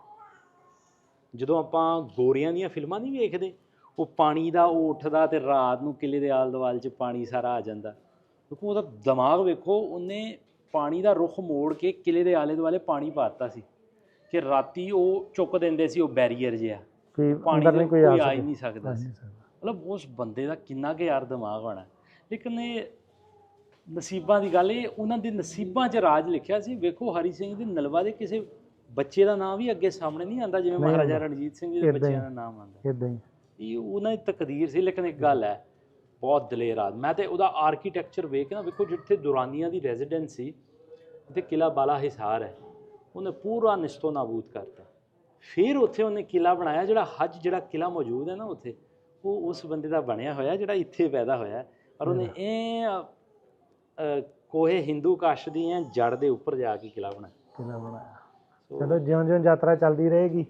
ਜਦੋਂ ਆਪਾਂ ਗੋਰੀਆਂ ਦੀਆਂ ਫਿਲਮਾਂ ਨਹੀਂ ਵੇਖਦੇ ਉਹ ਪਾਣੀ ਦਾ ਉਹ ਉੱਠਦਾ ਤੇ ਰਾਤ ਨੂੰ ਕਿਲੇ ਦੇ ਆਲ ਦੁਆਲ 'ਚ ਪਾਣੀ ਸਾਰਾ ਆ ਜਾਂਦਾ। ਵੇਖੋ ਉਹਦਾ ਦਿਮਾਗ ਵੇਖੋ ਉਹਨੇ ਪਾਣੀ ਦਾ ਰੁਖ ਮੋੜ ਕੇ ਕਿਲੇ ਦੇ ਆਲੇ ਦੁਆਲੇ ਪਾਣੀ ਪਾਤਾ ਸੀ। ਕਿ ਰਾਤੀ ਉਹ ਚੁੱਕ ਦਿੰਦੇ ਸੀ ਉਹ ਬੈਰੀਅਰ ਜਿਹਾ। ਕਿ ਅੰਦਰ ਨਹੀਂ ਕੋਈ ਆ ਹੀ ਨਹੀਂ ਸਕਦਾ ਸੀ। ਮਤਲਬ ਉਸ ਬੰਦੇ ਦਾ ਕਿੰਨਾ ਕੁ ਯਾਰ ਦਿਮਾਗ ਹੋਣਾ। ਲੇਕਿਨ ਇਹ ਨਸੀਬਾਂ ਦੀ ਗੱਲ ਇਹ ਉਹਨਾਂ ਦੇ ਨਸੀਬਾਂ 'ਚ ਰਾਜ ਲਿਖਿਆ ਸੀ। ਵੇਖੋ ਹਰੀ ਸਿੰਘ ਦੇ ਨਲਵਾ ਦੇ ਕਿਸੇ ਬੱਚੇ ਦਾ ਨਾਮ ਵੀ ਅੱਗੇ ਸਾਹਮਣੇ ਨਹੀਂ ਆਂਦਾ ਜਿਵੇਂ ਮਹਾਰਾਜਾ ਆਉਂਦਾ। ਰਣਜੀਤ ਸਿੰਘ ਜੀ ਦੇ। ਬੱਚਿਆਂ ਦਾ ਨਾਮ ਆਂਦਾ ਇਦਾਂ ਹੀ। ਇਹ ਉਹਨਾਂ ਦੀ ਤਕਦੀਰ ਸੀ ਲੇਕਿਨ ਇੱਕ ਗੱਲ ਹੈ ਬਹੁਤ ਦਲੇਰ ਆਦਮੀ। ਮੈਂ ਤੇ ਉਹਦਾ ਆਰਕੀਟੈਕਚਰ ਵੇਖ ਨਾ ਵੇਖੋ ਜਿੱਥੇ ਦੁਰਾਨੀਆਂ ਦੀ ਰੈਜ਼ੀਡੈਂਸ ਸੀ ਤੇ ਕਿਲਾ ਬਾਲਾ ਹਿਸਾਰ ਹੈ। ਉਹਨੇ ਪੂਰਾ ਨਿਸ਼ਤੋ ਨਾਬੂਦ ਕਰਤਾ। ਫਿਰ ਉੱਥੇ ਉਹਨੇ ਕਿਲਾ ਬਣਾਇਆ ਜਿਹੜਾ ਹੱਜ ਜਿਹੜਾ ਕਿਲਾ ਮੌਜੂਦ ਹੈ ਨਾ ਉੱਥੇ ਉਹ ਉਸ ਬੰਦੇ ਦਾ ਬਣਿਆ ਹੋਇਆ ਜਿਹੜਾ ਇੱਥੇ ਪੈਦਾ ਹੋਇਆ। ਔਰ ਉਹਨੇ ਇਹ ਕੋਹੇ ਹਿੰਦੂ ਕਾਸ਼ ਦੀ ਐ ਜੜ ਦੇ ਉੱਪਰ ਜਾ ਕੇ ਕਿਲਾ ਬਣਾਇਆ। ਕਿਲਾ ਬਣਾਇਆ। ਚਲੋ ਜਿਉਂ-ਜਿਉਂ ਯਾਤਰਾ ਚੱਲਦੀ ਰਹੇਗੀ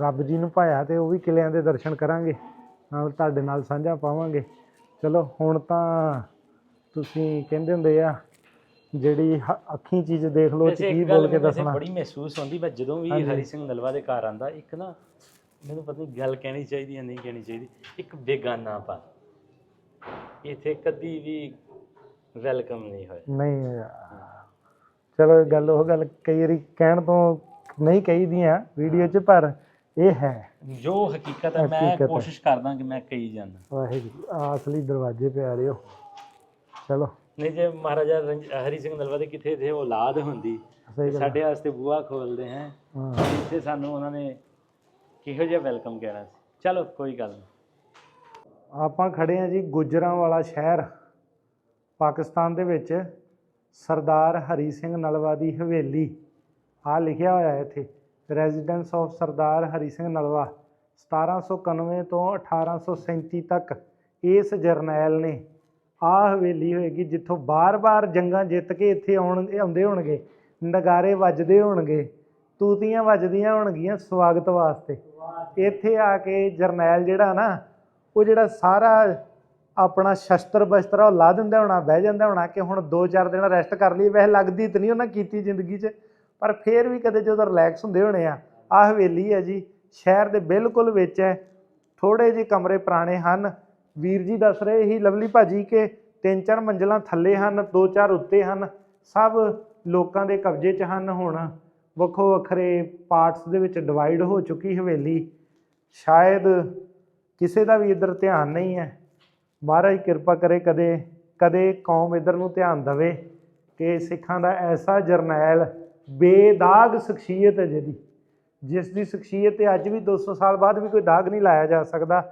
ਰੱਬ ਜੀ ਨੂੰ ਭਾਇਆ ਤੇ ਉਹ ਵੀ ਕਿਲਿਆਂ ਦੇ ਦਰਸ਼ਨ ਕਰਾਂਗੇ। ਨਾਲ ਤੁਹਾਡੇ ਨਾਲ ਸਾਂਝਾ ਪਾਵਾਂਗੇ। ਚਲੋ ਹੁਣ ਤਾਂ ਤੁਸੀਂ ਕਹਿੰਦੇ ਹੁੰਦੇ ਆ ਜਿਹੜੀ ਅੱਖੀਂ ਚੀਜ਼ ਦੇਖ ਲਓ ਤੇ ਕੀ ਬੋਲ ਕੇ ਦੱਸਣਾ ਬੜੀ ਮਹਿਸੂਸ ਹੁੰਦੀ ਮੈਂ ਜਦੋਂ ਵੀ। ਹਰੀ ਸਿੰਘ ਨਲਵਾ ਦੇ ਘਰ ਆਂਦਾ ਇੱਕ ਨਾ ਮੈਨੂੰ ਪਤਾ ਨਹੀਂ ਗੱਲ ਕਹਿਣੀ ਚਾਹੀਦੀ ਜਾਂ ਨਹੀਂ ਕਹਿਣੀ ਚਾਹੀਦੀ ਇੱਕ ਬੇਗਾਨਾ ਪਾ ਇੱਥੇ ਕਦੀ ਵੀ ਵੈਲਕਮ ਨਹੀਂ ਹੋਇਆ ਨਹੀਂ। ਚਲੋ ਇਹ ਗੱਲ ਉਹ ਗੱਲ ਕਈ ਵਾਰੀ ਕਹਿਣ ਤੋਂ ਨਹੀਂ ਕਹੀਦੀਆਂ ਵੀਡੀਓ 'ਚ ਪਰ ਇਹ ਹੈ ਜੋ ਹਕੀਕਤ ਹੈ ਮੈਂ। ਕੋਸ਼ਿਸ਼ ਕਰਦਾ ਕਿ ਮੈਂ ਕਹੀ ਜਾਂਦਾ ਵਾਹਿਗੁਰੂ ਅਸਲੀ ਦਰਵਾਜ਼ੇ ਪਿਆਰੇ ਹੋ ਚਲੋ ਨਹੀਂ ਜੇ ਮਹਾਰਾਜਾ ਰਣਜ- ਹਰੀ ਸਿੰਘ ਨਲਵਾ ਦੇ ਕਿਥੇ ਥੇ ਔਲਾਦ ਹੁੰਦੀ। ਸਹੀ ਤੇ ਗੱਲ ਸਾਡੇ ਵਾਸਤੇ ਬੂਹਾ ਖੋਲਦੇ ਹੈ। ਹਾਂ। ਇੱਥੇ ਸਾਨੂੰ ਉਹਨਾਂ ਨੇ ਕਿਹੋ ਜਿਹਾ ਵੈਲਕਮ ਕਹਿਣਾ ਸੀ। ਚਲੋ ਕੋਈ ਗੱਲ ਨਹੀਂ। ਆਪਾਂ ਖੜੇ ਆ ਜੀ ਗੁਜਰਾਂ ਵਾਲਾ ਸ਼ਹਿਰ। ਪਾਕਿਸਤਾਨ ਦੇ ਵਿੱਚ ਸਰਦਾਰ ਹਰੀ ਸਿੰਘ ਨਲਵਾ ਦੀ ਹਵੇਲੀ। ਆ ਲਿਖਿਆ ਹੋਇਆ ਹੈ ਇੱਥੇ ਰੈਜ਼ੀਡੈਂਸ ਆਫ ਸਰਦਾਰ ਹਰੀ ਸਿੰਘ ਨਲਵਾ 1791 ਤੋਂ 1837 ਤੱਕ ਇਸ ਜਰਨੈਲ ਨੇ ਆ ਹਵੇਲੀ ਹੋਏਗੀ ਜਿੱਥੋਂ ਬਾਰ-ਬਾਰ ਜੰਗਾਂ ਜਿੱਤ ਕੇ ਇੱਥੇ ਆਉਣ, ਆਉਂਦੇ ਹੋਣਗੇ, ਨਗਾਰੇ ਵੱਜਦੇ ਹੋਣਗੇ, ਤੂਤੀਆਂ ਵੱਜਦੀਆਂ ਹੋਣਗੀਆਂ ਸਵਾਗਤ ਵਾਸਤੇ। ਇੱਥੇ ਆ ਕੇ ਜਰਨੈਲ ਜਿਹੜਾ ਨਾ, ਉਹ ਜਿਹੜਾ ਸਾਰਾ ਆਪਣਾ ਸ਼ਸਤਰ ਬਸਤਰ ਆ, ਉਹ ਲਾ ਦਿੰਦਾ ਹੋਣਾ, ਬਹਿ ਜਾਂਦਾ ਹੋਣਾ ਕਿ ਹੁਣ 2-4 ਦਿਨ ਰੈਸਟ ਕਰ ਲਈ ਵੈਸੇ ਲੱਗਦੀ ਤਾਂ ਨਹੀਂ ਉਹਨਾਂ ਕੀਤੀ ਜ਼ਿੰਦਗੀ 'ਚ, ਪਰ ਫੇਰ ਵੀ ਕਦੇ ਜਦੋਂ ਰਿਲੈਕਸ ਹੁੰਦੇ ਹੋਣੇ ਆ ਆ ਹਵੇਲੀ ਹੈ ਜੀ, ਸ਼ਹਿਰ ਦੇ ਬਿਲਕੁਲ ਵਿੱਚ ਹੈ ਥੋੜੇ ਜਿਹੇ ਕਮਰੇ ਪੁਰਾਣੇ ਹਨ ਵੀਰ ਜੀ ਦੱਸ ਰਹੇ ਸੀ ਲਵਲੀ ਭਾਜੀ ਕਿ ਤਿੰਨ ਚਾਰ ਮੰਜ਼ਲਾਂ ਥੱਲੇ ਹਨ, ਦੋ ਚਾਰ ਉੱਤੇ ਹਨ, ਸਭ ਲੋਕਾਂ ਦੇ ਕਬਜ਼ੇ 'ਚ ਹਨ ਹੁਣ। ਵੱਖੋ ਵੱਖਰੇ ਪਾਰਟਸ ਦੇ ਵਿੱਚ ਡਿਵਾਈਡ ਹੋ ਚੁੱਕੀ ਹਵੇਲੀ। ਸ਼ਾਇਦ ਕਿਸੇ ਦਾ ਵੀ ਇੱਧਰ ਧਿਆਨ ਨਹੀਂ ਹੈ। ਮਹਾਰਾਜ ਕਿਰਪਾ ਕਰੇ ਕਦੇ ਕਦੇ ਕੌਮ ਇੱਧਰ ਨੂੰ ਧਿਆਨ ਦੇਵੇ ਕਿ ਸਿੱਖਾਂ ਦਾ ਐਸਾ ਜਰਨੈਲ ਬੇਦਾਗ ਸ਼ਖਸੀਅਤ ਹੈ ਜਿਹਦੀ, ਜਿਸ ਦੀ ਸ਼ਖਸੀਅਤ ਤੇ ਅੱਜ ਵੀ 200 ਸਾਲ ਬਾਅਦ ਵੀ ਕੋਈ ਦਾਗ ਨਹੀਂ ਲਾਇਆ ਜਾ ਸਕਦਾ।